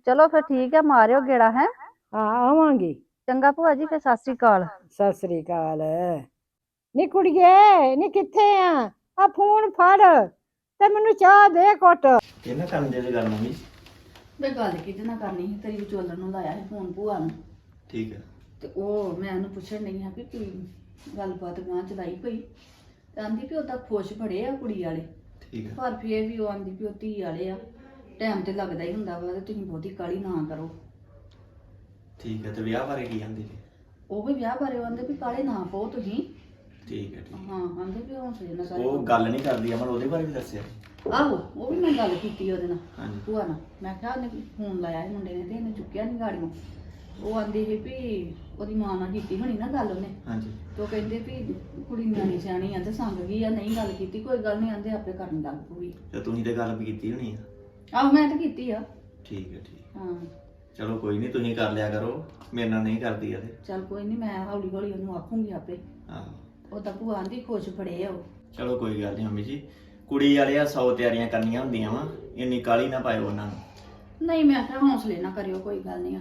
ਚਲੋ ਫਿਰ ਠੀਕ ਹੈ ਮਾਰਿਓ ਗੇੜਾ ਹੈ? ਹਾਂ ਆਵਾਂਗੀ। ਚੰਗਾ ਭੂਆ ਜੀ ਫਿਰ ਸਤਿ ਸ੍ਰੀ ਅਕਾਲ। ਸਤਿ ਸ੍ਰੀ ਅਕਾਲ। ਨੀ ਕੁੜੀਏ ਨੀ ਕਿੱਥੇ ਆ? ਆ ਫੋਨ ਫੜ ਤੇ ਮੈਨੂੰ ਚਾਹ ਦੇ ਘੁੱਟ। ਕਿਹਨਾਂ ਕਰਨ ਦੇ ਗੱਲ ਮੰਮੀ? ਮੈਂ ਗੱਲ ਕਿਹਦੇ ਨਾਲ ਕਰਨੀ ਸੀ? ਤੇਰੀ ਵਿਚੋਲਣ ਨੂੰ ਲਾਇਆ ਸੀ ਫੋਨ ਭੂਆ ਨੂੰ। ਠੀਕ ਹੈ ਤੇ ਉਹ ਮੈਂ ਉਹਨੂੰ ਪੁੱਛਣ ਨਹੀਂ ਆ ਵੀ ਕੀ ਗੱਲਬਾਤ ਗਾਂ ਚਲਾਈ ਤੇ ਆਂਦੀ ਵੀ ਉਹਦਾ ਖੁਸ਼ ਬੜੇ ਆ ਕੁੜੀ ਵਾਲੇ। ਠੀਕ ਹੈ ਪਰ ਫੇਰ ਵੀ ਉਹ ਆਂਦੀ ਵੀ ਉਹ ਧੀ ਵਾਲੇ ਆ। ਟਾਈਮ ਤੇ ਲੱਗਦਾ ਹੀ ਹੁੰਦਾ ਵਾ ਤੇ ਤੁਸੀਂ ਬਹੁਤੀ ਕਾਲੀ ਨਾ ਕਰੋ। ਠੀਕ ਹੈ ਤੇ ਵਿਆਹ ਬਾਰੇ ਕੀ ਕਹਿੰਦੇ ਜੀ? ਉਹ ਵੀ ਵਿਆਹ ਬਾਰੇ ਆਂਦੇ ਵੀ ਕਾਲੇ ਨਾ ਪਾਓ ਤੁਸੀਂ। ਠੀਕ ਹੈ ਠੀਕ। ਹਾਂ ਆਂਦੇ ਵੀ ਹੌਸਲੇ ਨਾਲ ਸਾਰੇ ਉਹ ਗੱਲ ਨਹੀਂ ਕਰਦੀ ਅਮਨ ਉਹਦੇ ਬਾਰੇ ਵੀ ਦੱਸਿਆ ਆਹੋ ਉਹ ਵੀ ਮੈਂ ਗੱਲ ਕੀਤੀ ਉਹਦੇ ਨਾਲ ਹਾਂਜੀ। ਭੂਆ ਨਾਲ। ਮੈਂ ਕਿਹਾ ਉਹਨੇ ਫੋਨ ਲਾਇਆ ਸੀ ਮੁੰਡੇ ਨੇ ਤੇ ਇਹਨੇ ਚੁੱਕਿਆ ਨਹੀਂ ਗਾੜੀਆਂ। ਉਹ ਆਂਦੀ ਸੀ ਵੀ ਉਹਦੀ ਮਾਂ ਨਾਲ ਕੀਤੀ ਹੋਣੀ ਨਾ ਗੱਲ ਉਹਨੇ। ਹਾਂਜੀ। ਤੇ ਉਹ ਕਹਿੰਦੇ ਵੀ ਕੁੜੀ ਨਿਆਣੀ ਸਿਆਣੀ ਆ ਤੇ ਸੰਗ ਗਈ ਆ ਨਹੀਂ ਗੱਲ ਕੀਤੀ ਕੋਈ ਗੱਲ ਨਹੀਂ ਆਂਦੇ ਆਪੇ ਕਰਨ ਲੱਗ ਪੂਗੀ ਤੇ ਤੁਸੀਂ ਤੇ ਗੱਲ ਵੀ ਕੀਤੀ ਹੋਣੀ ਆ। ਆਹੋ ਮੈਂ ਤਾਂ ਕੀਤੀ ਆ। ਠੀਕ ਹੈ ਠੀਕ। ਹਾਂ। ਚਲੋ ਕੋਈ ਨਹੀਂ ਤੁਸੀਂ ਕਰ ਲਿਆ ਕਰੋ। ਮੇਰੇ ਨਾਲ ਨਹੀਂ ਕਰਦੀ ਆ ਤੇ ਚੱਲ ਕੋਈ ਨਹੀਂ ਮੈਂ ਹੌਲੀ ਹੌਲੀ ਉਹਨੂੰ ਆਖੂੰਗੀ ਆਪੇ। ਹਾਂ। ਉਹ ਤਾਂ ਭੂਆ ਆਂਦੀ ਖੁਸ਼ ਬੜੇ ਆ ਉਹ। ਚਲੋ ਕੋਈ ਗੱਲ ਨਹੀਂ ਮੰਮੀ ਜੀ। ਕੁੜੀ ਵਾਲੇ ਆ 100 ਤਿਆਰੀਆਂ ਕਰਨੀਆਂ ਹੁੰਦੀਆਂ ਵਾ। ਇੰਨੀ ਕਾਲੀ ਨਾ ਪਾਇਓ ਉਹਨਾਂ ਨੂੰ। ਨਹੀਂ ਮੈਂ ਕਿਹਾ ਹੌਸਲੇ ਨਾ ਕਰਿਓ ਕੋਈ ਗੱਲ ਨਹੀਂ ਆ।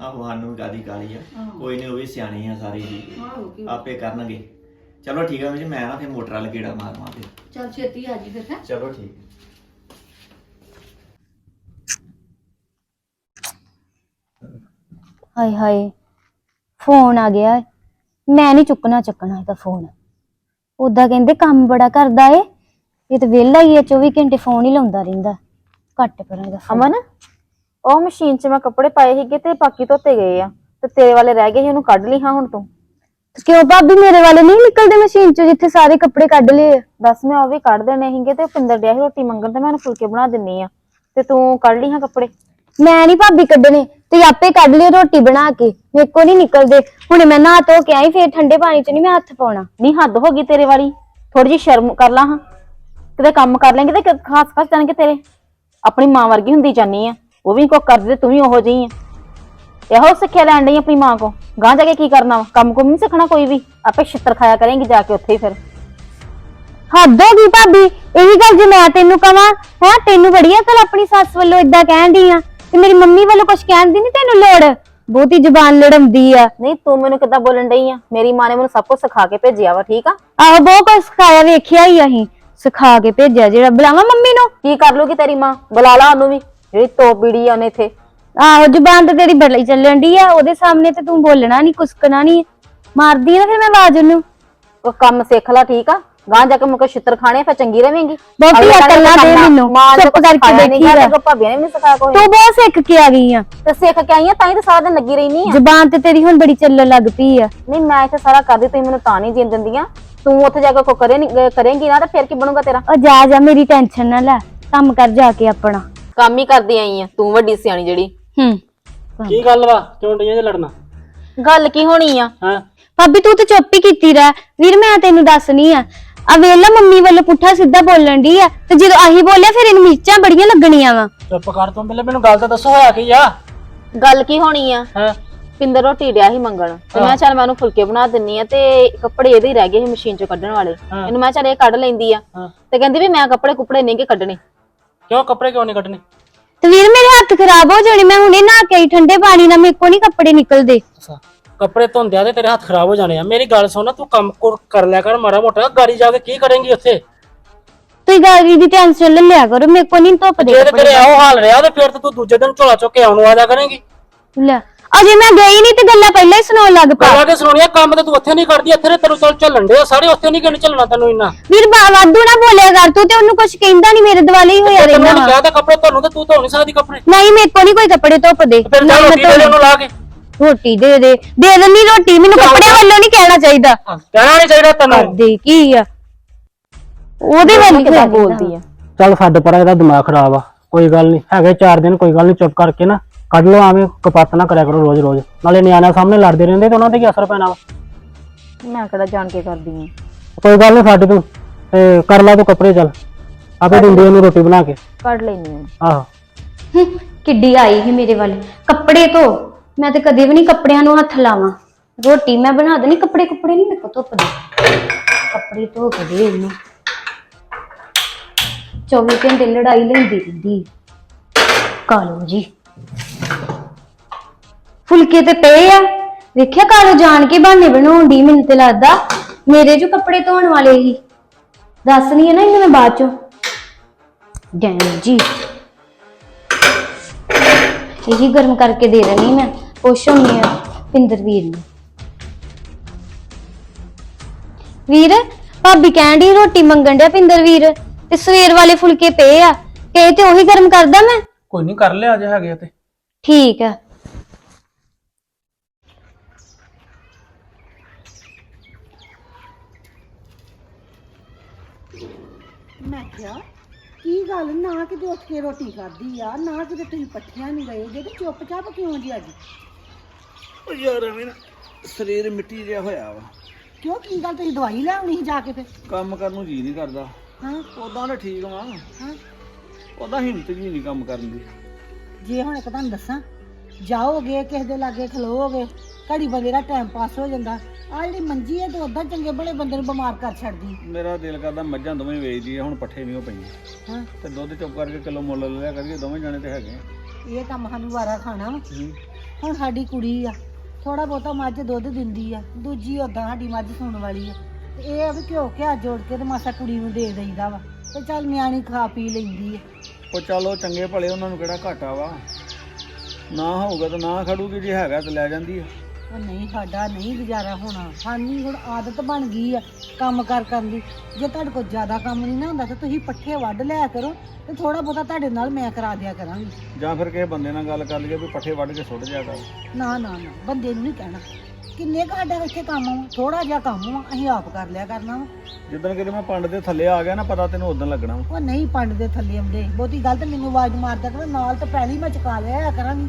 ਆਹੋ ਸਾਨੂੰ ਕਾਦੀ ਕਾਲੀ ਆ। ਕੋਈ ਨਹੀਂ ਉਹ ਵੀ ਸਿਆਣੇ ਆ ਸਾਰੇ ਜੀ। ਆਹੋ ਕੀ ਆਪੇ ਕਰਨਗੇ। ਚਲੋ ਠੀਕ ਆ ਜੀ ਮੈਂ ਨਾ ਫਿਰ ਮੋਟਰ ਵਾਲ ਗੇੜਾ ਮਾਰਵਾ ਤੇ ਚੱਲ ਛੇਤੀ ਆ ਜੀ ਫਿਰ ਹੈਂ। ਚਲੋ ਠੀਕ। ਹਾਏ ਹਾਏ ਫੋਨ ਆ ਗਿਆ ਏ। ਮੈਂ ਨਹੀਂ ਚੁੱਕਣਾ ਚੱਕਣਾ ਇਹਦਾ ਫੋਨ। ਉਦਾਂ ਕਹਿੰਦੇ ਕੰਮ ਬੜਾ ਕਰਦਾ ਏ। ਇਹ ਤਾਂ ਵਿਹਲਾ ਹੀ ਹੈ 24 ਘੰਟੇ ਫੋਨ ਹੀ ਲਾਉਂਦਾ ਰਹਿੰਦਾ। ਘੱਟ ਇਹਦਾ phone। ਅਮਨ ਉਹ ਮਸ਼ੀਨ 'ਚ ਮੈਂ ਕੱਪੜੇ ਪਾਏ ਸੀਗੇ ਤੇ ਬਾਕੀ ਧੋਤੇ ਗਏ ਆ। ਤੇ ਤੇਰੇ ਵਾਲੇ ਰਹਿ ਗਏ ਸੀ ਉਹਨੂੰ ਕੱਢ ਲਈ ਹਾਂ ਹੁਣ ਤੂੰ ਕਿਉਂ ਭਾਬੀ ਮੇਰੇ ਵਾਲੇ ਨਹੀਂ ਨਿਕਲਦੇ ਮਸ਼ੀਨ ਚੋਂ ਜਿੱਥੇ ਸਾਰੇ ਕੱਪੜੇ ਕੱਢ ਲਏ ਆ? ਦੱਸ ਮੈਂ ਉਹ ਵੀ ਕੱਢ ਦੇਣੇ ਸੀਗੇ ਤੇ ਉਹ ਪਿੰਦਰ ਡਿਆ ਸੀ ਰੋਟੀ ਮੰਗਣ ਤੇ ਮੈਂ ਉਹਨੂੰ ਫੁਲਕੇ ਬਣਾ ਦਿੰਨੀ ਆ। ਤੇ ਤੂੰ ਕੱਢ ਲਈ ਹਾਂ ਕੱਪੜੇ। ਮੈਂ ਨਹੀਂ ਭਾਬੀ ਕੱਢਣੇ ਤੇ ਆਪੇ ਕੱਢ ਲਿਓ ਰੋਟੀ ਬਣਾ ਕੇ ਮੇਰੇ ਕੋ ਨਹੀਂ ਨਿਕਲਦੇ। ਹੁਣੇ ਮੈਂ ਨਹਾ ਧੋ ਕੇ ਆਈ ਫੇਰ ਠੰਡੇ ਪਾਣੀ ਚ ਨਹੀਂ ਮੈਂ ਹੱਥ ਪਾਉਣਾ। ਨਹੀਂ ਹੱਦ ਹੋ ਗਈ ਤੇਰੇ ਵਾਲੀ। ਥੋੜੀ ਜਿਹੀ ਸ਼ਰਮ ਕਰ ਲਾ ਹਾਂ। ਕਿਤੇ ਕੰਮ ਕਰ ਲੈਂਗੇ ਤੇ ਖਾਸ ਖਾਸ ਜਾਣਗੇ ਤੇਰੇ। ਆਪਣੀ ਮਾਂ ਵਰਗੀ ਹੁੰਦੀ ਜਾਨੀ ਆ। ਉਹ ਵੀ ਕੋ ਕਰਦੀ ਤੇ ਤੂੰ ਵੀ ਉਹੋ ਜਿਹੀ ਆ। ਇਹੋ ਸਿੱਖਿਆ ਲੈਣ ਡਈ ਆਪਣੀ ਮਾਂ ਕੋ ਗਾਂ ਜਾ ਕੇ ਕੀ ਕਰਨਾ ਵਾ? ਕੰਮ ਕੁਮ ਨਹੀਂ ਸਿੱਖਣਾ ਕੋਈ ਵੀ। ਆਪੇ ਛਿੱਤਰ ਖਾਇਆ ਕਰੇਂਗੀ ਜਾ ਕੇ ਉੱਥੇ ਹੀ ਫਿਰ। ਹੱਦ ਹੋ ਗਈ ਭਾਬੀ। ਇਹੀ ਗੱਲ ਜੇ ਮੈਂ ਤੈਨੂੰ ਕਵਾਂ ਹੈ? ਤੈਨੂੰ ਬੜੀ ਅਕਲ ਆਪਣੀ ਸੱਸ ਵੱਲੋਂ ਇਦਾਂ ਕਹਿਣ ਦੀ ਆ। ਤੇ ਮੇਰੀ ਮੰਮੀ ਵੱਲੋਂ ਕੁਝ ਕਹਿਣ ਦੀ ਨਹੀਂ ਤੈਨੂੰ ਲੋੜ? ਬਹੁਤੀ ਜ਼ੁਬਾਨ ਲੜਮਦੀ ਆ। ਨਹੀਂ ਤੂੰ ਮੈਨੂੰ ਕਿੱਦਾਂ ਬੋਲਣ ਡਈ ਆ? ਮੇਰੀ ਮਾਂ ਨੇ ਮੈਨੂੰ ਸਭ ਕੁਝ ਸਿਖਾ ਕੇ ਭੇਜਿਆ ਵਾ ਠੀਕ ਆ? ਆਹੋ ਬਹੁਤ ਕੁਝ ਸਿਖਾਇਆ ਵੇਖਿਆ ਹੀ ਅਸੀਂ। ਸਿਖਾ ਕੇ ਭੇਜਿਆ ਜਿਹੜਾ। ਬੁਲਾਵਾ ਮੰਮੀ ਨੂੰ? ਕੀ ਕਰ ਲੂਗੀ ਤੇਰੀ ਮਾਂ? ਬੁਲਾ ਲਾ ਉਹਨੂੰ ਵੀ। ਜਿਹੜੀ ਤੋਪ ਬੀੜੀ ਆ ਉਹਨੇ ਇੱਥੇ। ਆਹੋ ਜ਼ੁਬਾਨ ਤੇ ਤੇਰੀ ਬੜੀ ਚੱਲਣ ਦੀ ਆ। ਉਹਦੇ ਸਾਹਮਣੇ ਤੇ ਤੂੰ ਬੋਲਣਾ ਨਹੀਂ ਕੁਸਕਣਾ ਨਹੀਂ ਮਾਰਦੀ ਆ ਨਾ ਫਿਰ ਮੈਂ ਆਵਾਜ਼ ਉਹਨੂੰ। ਉਹ ਕੰਮ ਸਿੱਖ ਲੈ ਠੀਕ ਆ? ਗਾਂ ਜਾ ਕੇ ਮੁੜ ਕੇ ਛਿੱਤਰ ਖਾਣੇ ਫਿਰ ਚੰਗੀ ਰਵੇਂਗੀ ਬਹੁਤੀ ਅਕਲ ਨਾ ਦੇ ਮੈਨੂੰ। ਚੁੱਪ ਕਰਕੇ ਬੈਠੀ ਰਹਿ। ਤੇ ਭਾਬੀਆਂ ਨੇ ਵੀ ਨੀ ਸਿਖਾਇਆ ਕੋਈ। ਤੂੰ ਬਹੁਤ ਸਿੱਖ ਕੇ ਆ ਗਈ ਆ। ਤੇ ਸਿੱਖ ਕੇ ਆਈ ਆ ਤਾਂ ਹੀ ਤਾਂ ਸਾਰਾ ਦਿਨ ਲੱਗੀ ਰਹਿਨੀ ਆ। ਜ਼ੁਬਾਨ ਤੇ ਤੇਰੀ ਹੁਣ ਬੜੀ ਚੱਲਣ ਲੱਗ ਪਈ ਆ। ਨਹੀਂ ਮੈਂ ਇੱਥੇ ਸਾਰਾ ਕਰਦੀ ਤੁਸੀਂ ਮੈਨੂੰ ਤਾਂ ਨਹੀਂ ਜੀਣ ਦਿੰਦੀਆਂ। ਤੂੰ ਉੱਥੇ ਜਾ ਕੇ ਕੋ ਕਰੇ ਕਰੇਂਗੀ ਨਾ ਤਾਂ ਫਿਰ ਕੀ ਬਣੂਗਾ ਤੇਰਾ? ਉਹ ਜਾ ਜਾ ਮੇਰੀ ਟੈਨਸ਼ਨ ਨਾ ਲੈ। ਕੰਮ ਕਰ ਜਾ ਕੇ ਆਪਣਾ। ਕੰਮ ਹੀ ਕਰਦੀ ਆਈ ਆ ਤੂੰ ਵੱਡੀ ਸਿਆਣੀ ਜਿਹੜੀ। ਹੂੰ। ਕੀ ਗੱਲ ਵਾ? ਡਈਆਂ ਜੇ ਲੜਨਾ? ਗੱਲ ਕੀ ਹੋਣੀ ਆ? ਹਾਂ? ਭਾਬੀ ਤੂੰ ਤੇ ਚੁੱਪ ਹੀ ਕੀਤੀ ਰਹਿ। ਵੀਰ ਮੈਂ ਤੈਨੂੰ ਦੱਸਣੀ ਆ ਆ ਵੇਲਾ ਮੰਮੀ ਵੱਲੋਂ ਪੁੱਠਾ ਸਿੱਧਾ ਬੋਲਣ ਦੀ ਆ। ਤੇ ਜਦੋਂ ਆਹੀ ਬੋਲਿਆ ਫਿਰ ਇਹਨੂੰ ਮਿਰਚਾਂ ਬੜੀਆਂ ਲੱਗਣੀਆਂ ਵਾ। ਚੁੱਪ ਕਰ ਤੂੰ ਪਹਿਲੇ ਮੈਨੂੰ ਗੱਲ ਤਾਂ ਦੱਸੋ ਹੋਇਆ ਕੀ ਆ? ਗੱਲ ਕੀ ਹੋਣੀ ਆ? ਹਾਂ? ਪਿੰਦਰ ਰੋਟੀ ਡਿਆ ਸੀ ਮੰਗਣ। ਤੇ ਮੈਂ ਚੱਲ ਮੈਂ ਉਹਨੂੰ ਫੁਲਕੇ ਬਣਾ ਦਿੰਨੀ ਆ ਤੇ ਕੱਪੜੇ ਇਹਦੇ ਹੀ ਰਹਿ ਗਏ ਸੀ ਮਸ਼ੀਨ ਚੋਂ ਕੱਢਣ ਵਾਲੇ। ਹਾਂ। ਇਹਨੂੰ ਮੈਂ ਚੱਲ ਇਹ ਕੱਢ ਲੈਂਦੀ ਆ। ਹਾਂ। ਤੇ ਕਹਿੰਦੀ ਵੀ ਮੈਂ ਕੱਪੜੇ ਕੁਪੜੇ ਨਹੀਂ ਗੇ ਕੱਢਣੇ। ਕਿਉਂ ਕੱਪੜੇ ਕਿਉਂ ਨਹੀਂ ਕੱਢਣੇ? ਤੇ ਵੀਰ ਮੇਰੇ ਹੱਥ ਖਰਾਬ ਹੋ ਜਾਣੇ ਮੈਂ ਹੁਣੇ ਨਹਾ ਕੇ ਆਈ ਠੰਡੇ ਪਾਣੀ ਨਾਲ ਮੇਰੇ ਕੋ ਨਹੀਂ ਕੱਪੜੇ ਨਿਕਲਦੇ। ਅੱਛਾ। ਕੱਪੜੇ ਧੋਂਦਿਆਂ ਤੇ ਤੇਰੇ ਹੱਥ ਖਰਾਬ ਹੋ ਜਾਣੇ ਆ। ਮੇਰੀ ਗੱਲ ਸੁਣ ਤੂੰ ਕੰਮ ਕੁਰ ਕਰ ਲਿਆ ਕਰ ਮਾੜਾ ਮੋਟਾ। ਗਾੜੀ ਜਾ ਕੇ ਕੀ ਕਰੇਂਗੀ ਉੱਥੇ? ਤੁਸੀਂ ਗਾੜੀ ਦੀ ਟੈਨਸ਼ਨ ਲੈ ਲਿਆ ਕਰੋ ਮੇਰੇ ਕੋ ਨਹੀਂ ਧੁੱਪ ਦੇ ਜੇ ਤੇ ਕੱਪੜੇ। ਤੇਰੇ ਇਹੋ ਹਾਲ ਰਿਹਾ ਤੇ ਫਿਰ ਤੇ ਤੂੰ ਦੂਜੇ ਦਿਨ ਝੋਲਾ ਚੁੱਕ ਕੇ ਆਉਣ ਜਾ ਕਰੇਂਗੀ। ਲੈ ਅਜੇ ਮੈਂ ਗਈ ਨਹੀਂ ਤੇ ਗੱਲਾਂ ਪਹਿਲਾਂ ਹੀ ਸੁਣਾਉਣ ਲੱਗ ਪਾ। ਕਹਾਂ ਕੇ ਸੁਣਾਉਣੀਆਂ? ਕੰਮ ਤੇ ਤੂੰ ਉੱਥੇ ਨਹੀਂ ਕਰਦੀ ਇੱਥੇ ਤੇ ਤੈਨੂੰ ਚੱਲ ਚੱਲਣ ਦੇ ਸਾਰੇ ਉੱਥੇ ਨਹੀਂ ਕਿਨ ਚੱਲਣਾ ਤੈਨੂੰ ਇੰਨਾ? ਵੀਰ ਬਾ- ਵਾਧੂ ਨਾ ਬੋਲਿਆ ਕਰ ਤੂੰ ਤੇ ਉਹਨੂੰ ਕੁਝ ਕਹਿੰਦਾ ਨਹੀਂ ਮੇਰੇ ਦਿਵਾਲੇ ਹੀ ਹੋਇਆ ਤੈਨੂੰ ਰਹਿੰਦਾ ਨਹੀਂ ਵਾ ਕਿਹਾ ਤਾਂ ਕੱਪੜੇ ਧੋਣ ਤੇ ਤੂੰ ਧੋ ਨਹੀਂ ਸਕਦੀ ਕੱਪੜੇ। ਨਹੀਂ ਮੇਰੇ ਕੋ ਨਹੀਂ ਕੋਈ ਕੱਪੜੇ ਧੁੱਪ ਦੇ। ਫਿਰ ਮੈਂ ਰੋਟੀ ਦੇ ਉਹਨੂੰ ਲਾ ਕੇ। ਰੋਟੀ ਦੇ ਦੇ। ਦੇ ਦਿੰਦੀ ਰੋਟੀ ਮੈਨੂੰ ਕੱਪੜੇ ਵੱਲੋਂ ਨਹੀਂ ਕਹਿਣਾ ਚਾਹੀਦਾ। ਕਹਿਣਾ ਨਹੀਂ ਚਾਹੀਦਾ ਤੈਨੂੰ। ਕਰਦੇ ਕੀ ਆ? ਉਹਦੇ ਵੱਲ ਕਿੱਦਾਂ ਬੋਲਦੀ ਆ। ਚੱਲ ਛੱਡ ਪਰ ਇਹਦਾ ਦਿਮਾਗ ਖਰਾਬ ਆ। ਕੋਈ ਗੱਲ ਨਹੀਂ ਹੈਗੇ 4 ਦਿਨ ਕੋਈ ਗੱਲ ਨਹੀਂ ਚੁੱਪ ਕਰਕੇ ਨਾ ਕੱਢ ਲਓ ਐਵੇਂ ਕਪੱਤ ਨਾ ਕਰਿਆ ਕਰੋ ਰੋਜ਼ ਰੋਜ਼ ਨਾਲੇ ਨਿਆਣਿਆਂ ਸਾਹਮਣੇ ਲੜਦੇ ਰਹਿੰਦੇ ਤੇ ਉਹਨਾਂ ਤੇ ਕੀ ਅਸਰ ਪੈਣਾ ਵਾ? ਮੈਂ ਕਿਹੜਾ ਜਾਣ ਕੇ ਕਰਦੀ ਆ? ਕੋਈ ਗੱਲ ਨਹੀਂ ਛੱਡ ਤੂੰ। ਤੇ ਕਰ ਲਾ ਤੂੰ ਕੱਪੜੇ ਚੱਲ। ਆਪੇ ਦਿੰਦੀ ਉਹਨੂੰ ਰੋਟੀ ਬਣਾ ਕੇ। ਕੱਢ ਲੈਣੀ ਆ। ਆਹੋ। ਕਿੱਡੀ ਆਈ ਸੀ ਮੇਰੇ ਵੱਲ। ਕੱਪੜੇ ਧੋ। ਮੈਂ ਤੇ ਕਦੇ ਵੀ ਨਹੀਂ ਕੱਪੜਿਆਂ ਨੂੰ ਹੱਥ ਲਾਵਾਂ। ਰੋਟੀ ਮੈਂ ਬਣਾ ਦੇਣੀ ਕੱਪੜੇ ਕੁੱਪੜੇ ਨਹੀਂ ਮੇਰੇ ਕੋ ਧੁੱਪ ਕੱਪੜੇ ਧੋ ਕੇ ਦੇ ਇਹਨੂੰ। 24 ਘੰਟੇ ਲੜਾਈ ਲੈਂਦੀ ਰਹਿੰਦੀ। ਕਾਲੋ ਜੀ। ਫੁਲਕੇ ਤੇ ਪਏ ਆ। ਵੇਖਿਆ ਕਾਲੋ ਜਾਣ ਕੇ ਬਹਾਨੇ ਬਣਾਉਣ ਦੀ ਮੈਨੂੰ ਤੇ ਲੱਗਦਾ ਮੇਰੇ ਜੋ ਕੱਪੜੇ ਧੋਣ ਵਾਲੇ ਹੀ ਦੱਸਣੀ ਹੈ ਨਾ ਇਹਨੂੰ ਮੈਂ ਬਾਅਦ ਚੋਂ। ਡੈਮ ਜੀ। ਇਹੀ ਗਰਮ ਕਰਕੇ ਦੇ ਦੇਣੀ ਮੈਂ। ਪੁੱਛ ਹੁੰਨੀ ਆ ਪਿੰਦਰ ਵੀਰ ਨੂੰ। ਵੀਰ ਭਾਬੀ ਡਈ ਰੋਟੀ ਮੰਗਣ ਡਿਆ ਪਿੰਦਰ ਵੀਰ ਤੇ ਸਵੇਰ ਵਾਲੇ ਫੁਲਕੇ ਪਏ ਆ ਕਹੇ ਤੇ ਉਹੀ ਗਰਮ ਕਰਦਾ ਮੈਂ? ਕੋਈ ਨਹੀਂ ਕਰ ਲਿਆ ਜੇ ਹੈਗੇ ਤੇ। ਠੀਕ ਆ। ਮੈਂ ਕਿਹਾ ਕੀ ਗੱਲ? ਨਾ ਕਿਤੇ ਉੱਠ ਕੇ ਰੋਟੀ ਖਾਧੀ ਆ ਨਾ ਕਿਤੇ ਤੁਸੀਂ ਪੱਠੀਆਂ ਨਹੀਂ ਗਏ ਜੇ ਤੇ ਚੁੱਪਚਾਪ ਕਿਉਂ ਜੀ ਅੱਜ? ਉਹ ਯਾਰ ਐਵੇਂ ਨਾ ਸਰੀਰ ਮਿੱਟੀ ਜਿਹਾ ਹੋਇਆ ਵਾ। ਕਿਉਂ? ਕੀ ਗੱਲ? ਤੁਸੀਂ ਦਵਾਈ ਲੈ ਆਉਣੀ ਸੀ ਜਾ ਕੇ ਫਿਰ? ਕੰਮ ਕਰਨ ਨੂੰ ਜੀ ਨਹੀਂ ਕਰਦਾ। ਹਾਂ। ਉਦਾਂ ਤਾਂ ਠੀਕ ਵਾਂ। ਹਾਂ। ਉਦਾਂ ਹਿੰਮਤ ਜੀ ਨਹੀਂ ਕੰਮ ਕਰਨ ਦੀ। ਜੇ ਹੁਣ ਇੱਕ ਤੁਹਾਨੂੰ ਦੱਸਾਂ ਜਾਓਗੇ ਕਿਸੇ ਦੇ ਲਾਗੇ ਖਲੋਗੇ ਘੜੀ ਬੰਦੇ ਦਾ ਟਾਈਮ ਪਾਸ ਹੋ ਜਾਂਦਾ। ਆ ਜਿਹੜੀ ਮੰਜੀ ਹੈ ਤੇ ਉਦਾਂ ਚੰਗੇ ਬੜੇ ਬੰਦੇ ਨੂੰ ਬਿਮਾਰ ਕਰ ਛੱਡਦੀ। ਮੇਰਾ ਦਿਲ ਕਰਦਾ ਮੱਝਾਂ ਦੋਵੇਂ ਵੇਚਦੀ ਆ ਹੁਣ ਪੱਠੇ ਨਹੀਂ ਉਹ ਪਈਆਂ। ਹਾਂ। ਤੇ ਦੁੱਧ ਚੁੱਪ ਕਰਕੇ ਕਿਲੋ ਮੁੱਲ ਲੈ ਲਿਆ ਕਰੀਏ ਦੋਵੇਂ ਜਾਣੇ ਤੇ ਹੈਗੇ ਆ। ਇਹ ਕੰਮ ਸਾਨੂੰ ਵਾਰਾ ਖਾਣਾ ਵਾ। ਹੂੰ। ਹੁਣ ਸਾਡੀ ਕੁੜੀ ਆ। ਥੋੜਾ ਬਹੁਤਾ ਮੱਝ ਦੁੱਧ ਦਿੰਦੀ ਆ, ਦੂਜੀ ਉਦਾਂ ਸਾਡੀ ਮੱਝ ਸੂਣ ਵਾਲੀ ਆ। ਤੇ ਇਹ ਆ ਵੀ ਘਿਓ ਘਿਆ ਜੋੜ ਕੇ ਤੇ ਮਾਸਾ ਕੁੜੀ ਨੂੰ ਦੇ ਦੇਈਦਾ ਵਾ, ਤੇ ਚੱਲ ਨਿਆਣੀ ਖਾ ਪੀ ਲੈਂਦੀ ਆ। ਉਹ ਚੱਲ ਚੰਗੇ ਭਲੇ ਉਹਨਾਂ ਨੂੰ ਕਿਹੜਾ ਘਾਟਾ ਵਾ? ਨਾ ਹੋਊਗਾ ਤਾਂ ਨਾ ਖੜੂਗੀ, ਜੇ ਹੈਗਾ ਤਾਂ ਲੈ ਜਾਂਦੀ ਆ। ਉਹ ਨਹੀਂ ਸਾਡਾ ਨਹੀਂ ਗੁਜ਼ਾਰਾ ਹੋਣਾ। ਸਾਨੀ ਹੁਣ ਆਦਤ ਬਣ ਗਈ ਆ ਕੰਮ ਕਰ ਕਰਨ ਦੀ। ਜੇ ਤੁਹਾਡੇ ਕੋਲ ਜ਼ਿਆਦਾ ਕੰਮ ਨਹੀਂ ਨਾ ਹੁੰਦਾ ਤਾਂ ਤੁਸੀਂ ਪੱਠੇ ਵੱਢ ਲਿਆ ਕਰੋ ਤੇ ਥੋੜਾ ਬਹੁਤਾ ਤੁਹਾਡੇ ਨਾਲ ਮੈਂ ਕਰਾ ਦਿਆ ਕਰਾਂਗੀ। ਜਾਂ ਫਿਰ ਕਿਸੇ ਬੰਦੇ ਨਾਲ ਗੱਲ ਕਰ ਲਈਏ ਵੀ ਪੱਠੇ ਵੱਢ ਕੇ ਸੁੱਟ ਜਾ ਕਰ। ਨਾ ਨਾ ਨਾ ਬੰਦੇ ਨੂੰ ਨਹੀਂ ਕਹਿਣਾ। ਕਿੰਨੇ ਕੁ ਸਾਡਾ ਇੱਥੇ ਕੰਮ ਆ? ਥੋੜਾ ਜਿਹਾ ਕੰਮ ਆ ਅਸੀਂ ਆਪ ਕਰ ਲਿਆ ਕਰਨਾ ਵਾ। ਜਿੱਦਣ ਕਿਤੇ ਮੈਂ ਪੰਡ ਦੇ ਥੱਲੇ ਆ ਗਿਆ ਨਾ ਪਤਾ ਤੈਨੂੰ ਉਦੋਂ ਲੱਗਣਾ ਵਾ। ਉਹ ਨਹੀਂ ਪੰਡ ਦੇ ਥੱਲੇ ਆਉਂਦੇ। ਬਹੁਤੀ ਗੱਲ ਤੇ ਮੈਨੂੰ ਆਵਾਜ਼ ਮਾਰਦਾ ਕਰ ਨਾਲ ਤਾਂ ਪਹਿਲੀ ਮੈਂ ਚੁਕਾ ਲਿਆ ਕਰਾਂਗੀ।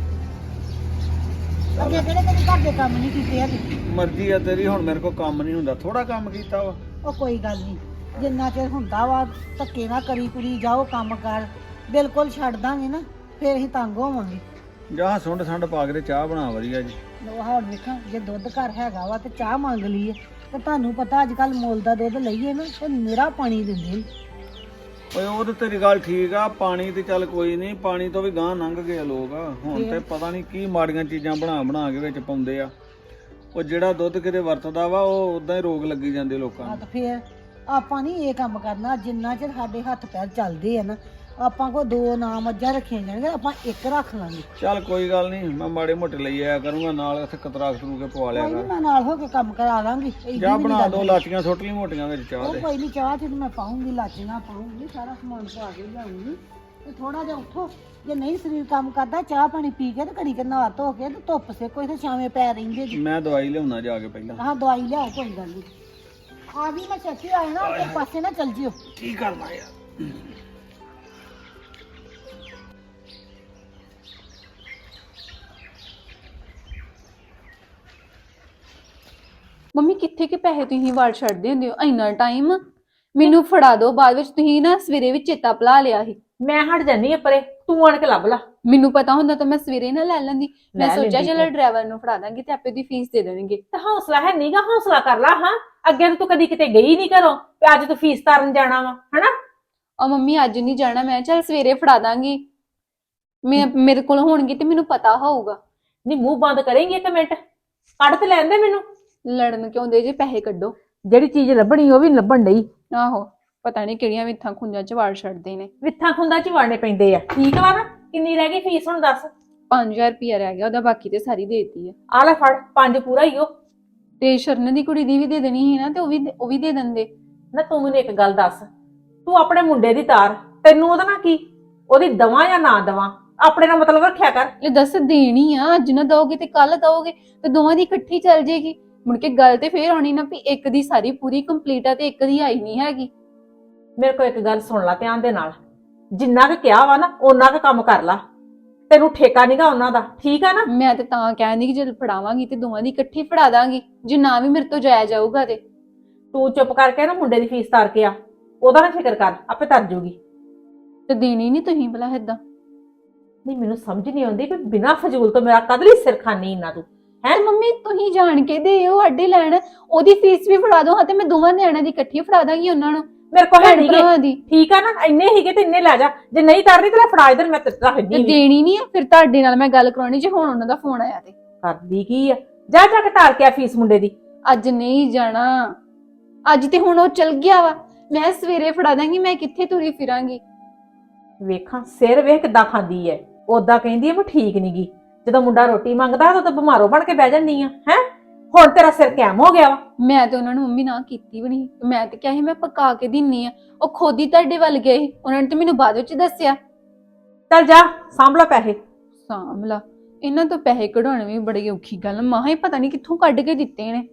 ਅੱਗੇ ਕਿਹੜੇ ਕਦੇ ਘਰ ਦੇ ਕੰਮ ਨਹੀਂ ਕੀਤੇ ਹੈਗੇ? ਮਰਜ਼ੀ ਆ ਤੇਰੀ ਹੁਣ ਮੇਰੇ ਕੋਲ ਕੰਮ ਨਹੀਂ ਹੁੰਦਾ। ਥੋੜਾ ਕੰਮ ਕੀਤਾ ਵਾ। ਉਹ ਕੋਈ ਗੱਲ ਨਹੀਂ। ਜਿੰਨਾ ਚਿਰ ਹੁੰਦਾ ਵਾ ਧੱਕੇ ਨਾ ਕਰੀ ਕੁਰੀ ਜਾਓ ਕੰਮ ਕਰ। ਬਿਲਕੁਲ ਛੱਡ ਦਾਂਗੇ ਨਾ ਫੇਰ ਅਸੀਂ ਤੰਗ ਹੋਵਾਂਗੇ। ਜਾਂ ਸੁੰਡ ਸੰਡ ਪਾ ਕੇ ਤੇ ਚਾਹ ਬਣਾ ਵਧੀਆ ਜੀ। ਲੋ ਹੁਣ ਵੇਖਾਂ ਜੇ ਦੁੱਧ ਘਰ ਹੈਗਾ ਵਾ ਤੇ ਚਾਹ ਮੰਗ ਲਈਏ। ਤੇ ਤੁਹਾਨੂੰ ਪਤਾ ਅੱਜ ਕੱਲ ਮੁੱਲ ਦਾ ਦੁੱਧ ਲਈਏ ਨਾ ਤੇ ਨਿਰਾ ਪਾਣੀ ਦਿੰਦੇ ਨੇ। ਓਏ ਉਹ ਤੇ ਤੇਰੀ ਗੱਲ ਠੀਕ ਆ ਪਾਣੀ ਤੇ ਚੱਲ ਕੋਈ ਨਹੀਂ ਪਾਣੀ ਤੋਂ ਵੀ ਗਾਂ ਲੰਘ ਗਏ ਆ ਲੋਕ। ਹੁਣ ਤੇ ਪਤਾ ਨਹੀਂ ਕੀ ਮਾੜੀਆਂ ਚੀਜ਼ਾਂ ਬਣਾ ਬਣਾ ਕੇ ਵਿੱਚ ਪਾਉਂਦੇ ਆ। ਉਹ ਜਿਹੜਾ ਦੁੱਧ ਕਿਤੇ ਵਰਤਦਾ ਵਾ ਉਹ ਉਦਾਂ ਹੀ ਰੋਗ ਲੱਗੀ ਜਾਂਦੇ ਲੋਕਾਂ ਨੂੰ। ਤਾਂ ਫੇਰ ਆਪਾਂ ਨਹੀਂ ਇਹ ਕੰਮ ਕਰਨਾ ਜਿੰਨਾ ਚਿਰ ਸਾਡੇ ਹੱਥ ਪੈਰ ਚੱਲਦੇ ਆ ਨਾ ਆਪਾਂ ਕੋ ਦੋ ਨਾ ਮੱਝਾਂ ਰੱਖੀਆਂ ਜਾਣਗੀਆਂ ਆਪਾਂ ਇੱਕ ਰੱਖ ਲਾਂਗੇ। ਚੱਲ ਕੋਈ ਗੱਲ ਨਹੀਂ ਮੈਂ ਮਾੜੇ ਮੋਟੇ ਲਈ ਆਇਆ ਕਰੂੰਗਾ ਨਾਲ ਇੱਥੇ ਕਤਰਾ ਕਤਰੂ ਕੇ ਪਵਾ ਲਿਆ ਕੋਈ ਕਰ। ਮੈਂ ਨਾਲ ਹੋ ਕੇ ਕੰਮ ਕਰਾ ਲਾਂਗੀ ਏਡੀ ਜਾਂ ਵੀ ਨੀ ਬਣਾ ਗੱਲ। ਦੋ ਲਾਚੀਆਂ ਸੁੱਟ ਲਈ ਮੋਟੀਆਂ ਵਿੱਚ ਚਾਹ ਉਹ ਦੇ। ਕੋਈ ਨਹੀਂ ਚਾਹ ਤੇ ਮੈਂ ਪਾਉਂਗੀ ਲਾਚੀਆਂ ਪਾਉਂਗੀ ਸਾਰਾ ਸਮਾਨ ਪਾ ਕੇ ਲਿਆਉਂਗੀ। ਤੇ ਥੋੜਾ ਜਿਹਾ ਉੱਠੋ ਜੇ ਨਹੀਂ ਸਰੀਰ ਕੰਮ ਕਰਦਾ ਚਾਹ ਪਾਣੀ ਪੀ ਕੇ ਤੇ ਘੜੀ ਕੇ ਨਹਾ ਧੋ ਕੇ ਤੇ ਧੁੱਪ ਸੇ ਕੋਈ ਤੇ ਛਾਵੇਂ ਪੈ ਰਹਿੰਦੇ ਜੀ। ਮੈਂ ਦਵਾਈ ਲਿਆਉਣਾ ਜਾ ਕੇ ਪਹਿਲਾਂ। ਆਹ ਦਵਾਈ ਲਿਆਓ ਕੋਈ ਗੱਲ ਨਹੀਂ ਆ ਵੀ ਮੈਂ ਚੱਕੀ ਆਇਆ ਨਾ ਉੱਥੇ ਪਾਸੇ ਨਾ ਚੱਲ ਜਿਓ। ਕੀ ਕਰਨਾ ਯਾਰ? ਮੰਮੀ ਕਿੱਥੇ ਕਿ ਪੈਸੇ ਤੁਸੀਂ ਵਾਰ ਛੱਡਦੇ ਹੁੰਦੇ ਹੋ? ਇੰਨਾ ਟਾਈਮ ਮੈਨੂੰ ਫੜਾ ਦਿਓ ਬਾਅਦ ਵਿੱਚ ਤੁਸੀਂ ਨਾ ਸਵੇਰੇ ਵੀ ਚੇਤਾ ਭੁਲਾ ਲਿਆ ਸੀ। ਮੈਂ ਹਟ ਜਾਨੀ ਆ ਪਰੇ ਤੂੰ ਆਣ ਕੇ ਲੱਭ ਲਾ। ਮੈਨੂੰ ਪਤਾ ਹੁੰਦਾ ਤਾਂ ਮੈਂ ਸਵੇਰੇ ਨਾ ਲੈ ਲੈਂਦੀ। ਮੈਂ ਲੈ ਸੋਚਿਆ ਲੈਂਦੀ ਚਲੋ ਤੂੰ। ਡਰਾਈਵਰ ਨੂੰ ਫੜਾ ਦਾਂਗੀ ਤੇ ਆਪੇ ਦੀ ਫੀਸ ਦੇ ਦੇਣਗੇ। ਤੇ ਹੌਸਲਾ ਹੈ ਨਹੀਂਗਾ ਹੌਸਲਾ ਕਰ ਲਾ ਹਾਂ। ਅੱਗੇ ਤਾਂ ਤੂੰ ਕਦੀ ਕਿਤੇ ਗਈ ਨਹੀਂ ਘਰੋਂ ਤੇ ਅੱਜ ਤੂੰ ਫੀਸ ਤਾਰਨ ਜਾਣਾ ਵਾ ਹਨਾ? ਆ ਮੰਮੀ ਅੱਜ ਨਹੀਂ ਜਾਣਾ ਮੈਂ ਚਲ ਸਵੇਰੇ ਫੜਾ ਦਾਂਗੀ। ਮੈਂ ਮੇਰੇ ਕੋਲ ਹੋਣਗੇ ਤੇ ਮੈਨੂੰ ਪਤਾ ਹੋਊਗਾ। ਨਹੀਂ ਮੂੰਹ ਬੰਦ ਕਰੇਂਗੀ ਇੱਕ ਮਿੰਟ। ਕੱਢ ਤੇ ਲੈਂਦੇ ਮੈਨੂੰ। ਲੜਨ ਕਿਉਂ ਦੇ? ਜੇ ਪੈਸੇ ਕੱਢੋ। ਜਿਹੜੀ ਚੀਜ਼ ਲੱਭਣੀ ਉਹ ਵੀ ਨੀ ਲੱਭਣ ਡਈ। ਆਹੋ ਪਤਾ ਨਹੀਂ ਕਿਹੜੀਆਂ ਮਿੱਥਾਂ ਖੁੰਝਾਂ ਚ ਵਾੜ ਛੱਡਦੇ ਨੇ। ਵਿਥਾਂ ਖੁੰਦਾ ਚ ਵੜਨੇ ਪੈਂਦੇ ਆ। ਠੀਕ ਵਾ ਨਾ? ਕਿੰਨੀ ਰਹਿ ਗਈ ਫੀਸ ਹੁਣ ਦੱਸ। 5000 ਰੁਪਇਆ ਰਹਿ ਗਿਆ ਉਹਦਾ ਬਾਕੀ ਤੇ ਸਾਰੀ ਦੇਤੀ ਆ। ਆ ਲੈ ਫੜ ਪੰਜ ਪੂਰਾ ਹੀ ਉਹ। ਤੇ ਸ਼ਰਨ ਦੀ ਕੁੜੀ ਦੀ ਵੀ ਦੇ ਦੇਣੀ ਸੀ ਨਾ ਤੇ ਉਹ ਵੀ ਉਹ ਵੀ ਦੇ ਦਿੰਦੇ। ਨਾ ਤੂੰ ਮੈਨੂੰ ਇੱਕ ਗੱਲ ਦੱਸ। ਤੂੰ ਆਪਣੇ ਮੁੰਡੇ ਦੀ ਤਾਰ ਤੈਨੂੰ ਉਹਦਾ ਨਾ ਕੀ? ਉਹਦੀ ਦਵਾ ਜਾਂ ਨਾ ਦਵਾ? ਆਪਣੇ ਨਾਲ ਮਤਲਬ ਰੱਖਿਆ ਕਰ। ਲੈ ਦੱਸ ਦੇਣੀ ਆ ਅੱਜ ਨਾ ਦੋਗੇ ਤੇ ਕੱਲ ਦੋਗੇ ਤੇ ਦੋਵਾਂ ਦੀ ਇਕੱਠੀ ਚੱਲ ਜੇਗੀ। ਮੁੜ ਕੇ ਗੱਲ ਤੇ ਫੇਰ ਆਉਣੀ ਨਾ ਵੀ ਇੱਕ ਦੀ ਸਾਰੀ ਪੂਰੀ ਕੰਪਲੀਟ ਆ ਤੇ ਇੱਕ ਦੀ ਆਈ ਨਹੀਂ ਹੈਗੀ। ਮੇਰੇ ਕੋਲ ਇੱਕ ਗੱਲ ਸੁਣ ਲੈ ਧਿਆਨ ਦੇ ਨਾਲ। ਜਿੰਨਾ ਕੁ ਕਿਹਾ ਵਾ ਨਾ ਓਨਾ ਕੁ ਕੰਮ ਕਰ ਲਾ। ਤੈਨੂੰ ਠੇਕਾ ਨਹੀਂਗਾ ਉਹਨਾਂ ਦਾ ਠੀਕ ਆ ਨਾ? ਮੈਂ ਤੇ ਤਾਂ ਕਹਿੰਦੀ ਕਿ ਜਦ ਫੜਾਵਾਂਗੀ ਤੇ ਦੋਵਾਂ ਦੀ ਇਕੱਠੀ ਫੜਾ ਦਾਂਗੀ ਜੇ ਨਾ ਵੀ ਮੇਰੇ ਤੋਂ ਜਾਇਆ ਜਾਊਗਾ ਤੇ। ਤੂੰ ਚੁੱਪ ਕਰਕੇ ਨਾ ਮੁੰਡੇ ਦੀ ਫੀਸ ਤਾਰ ਕੇ ਆ। ਉਹਦਾ ਨਾ ਫਿਕਰ ਕਰ ਆਪੇ ਤਰ ਜੂਗੀ। ਤੇ ਦੇਣੀ ਨਹੀਂ ਤੁਸੀਂ ਭਲਾ ਏਦਾਂ। ਨਹੀਂ ਮੈਨੂੰ ਸਮਝ ਨਹੀਂ ਆਉਂਦੀ ਕਿ ਬਿਨਾਂ ਫਜ਼ੂਲ ਤੋਂ ਮੇਰਾ ਕਦਲੀ ਸਿਰ ਖਾਨੀ ਇੰਨਾ ਤੂੰ। ਹੈ ਮੰਮੀ ਤੁਸੀਂ ਜਾਣ ਕੇ ਦਿਓ ਅੱਡੇ ਲੈਣ। ਉਹਦੀ ਫੀਸ ਵੀ ਫੜਾ ਦਿਓ ਹਾਂ ਤੇ ਮੈਂ ਦੋਵਾਂ ਨਿਆਣਿਆਂ ਦੀ ਇਕੱਠੀ ਫੜਾ ਦਾਂਗੀ ਉਹਨਾਂ ਨੂੰ ਮੇਰੇ ਕੋਲ ਹੈ ਭੈਣ ਨਹੀਂਗੇ। ਭਰਾਵਾਂ ਦੀ। ਠੀਕ ਆ ਨਾ ਇੰਨੇ ਹੀਗੇ ਤੇ ਇੰਨੇ ਲੈ ਜਾ। ਜੇ ਨਹੀਂ ਤਰਨੀ ਤੇ ਲੈ ਫੜਾ ਇਧਰ ਮੈਂ ਤੇ ਤੇ ਰੱਖਦੀ ਵੀ ਦੇਣੀ ਨਹੀਂ ਆ ਫਿਰ ਤੁਹਾਡੇ ਨਾਲ ਮੈਂ ਗੱਲ ਕਰਾਉਣੀ ਜੇ ਹੁਣ ਉਹਨਾਂ ਦਾ ਫੋਨ ਆਇਆ ਤੇ। ਕਰਦੀ ਕੀ ਆ? ਜਾ ਜਾ ਕੇ ਤਾਰ ਕੇ ਆ ਫੀਸ ਮੁੰਡੇ ਦੀ। ਅੱਜ ਨਹੀਂ ਜਾਣਾ। ਅੱਜ ਤੇ ਹੁਣ ਉਹ ਚਲ ਗਿਆ ਵਾ। ਮੈਂ ਸਵੇਰੇ ਫੜਾ ਦਾਂਗੀ ਮੈਂ ਕਿੱਥੇ ਤੁਰੀ ਫਿਰਾਂਗੀ? ਵੇਖਾਂ ਸਿਰ ਵੇਖ ਕਿਦਾਂ ਖਾਂਦੀ ਐ। ਉਦਾਂ ਕਹਿੰਦੀ ਐ ਮੈਂ ਠੀਕ ਨੀ ਗੀ। ਜਦੋਂ ਮੁੰਡਾ ਰੋਟੀ ਮੰਗਦਾ ਉਦੋਂ ਤਾਂ ਬਿਮਾਰੋ ਬਣ ਕੇ ਬਹਿ ਜਾਂਦੀ ਆ ਹੈ? ਹੁਣ ਤੇਰਾ ਸਿਰ ਕੈਮ ਹੋ ਗਿਆ ਵਾ। ਮੈਂ ਤੇ ਉਹਨਾਂ ਨੂੰ ਮੰਮੀ ਨਾ ਕੀਤੀ ਵੀ ਨਹੀਂ। ਮੈਂ ਤੇ ਕਿਹਾ ਸੀ ਮੈਂ ਪਕਾ ਕੇ ਦਿੰਨੀ ਆ। ਉਹ ਖੁਦ ਹੀ ਤੁਹਾਡੇ ਵੱਲ ਗਏ ਸੀ। ਉਹਨਾਂ ਨੇ ਤੇ ਮੈਨੂੰ ਬਾਅਦ ਵਿੱਚ ਦੱਸਿਆ। ਚੱਲ ਜਾ ਸਾਂਭਲਾ ਪੈਸੇ। ਸਾਂਭਲਾ ਇਹਨਾਂ ਤੋਂ ਪੈਸੇ ਕਢਾਉਣੇ ਵੀ ਬੜੀ ਔਖੀ ਗੱਲ ਮਾਂ ਹੀ ਪਤਾ ਨਹੀਂ ਕਿੱਥੋਂ ਕੱਢ ਕੇ ਦਿੱਤੇ ਨੇ।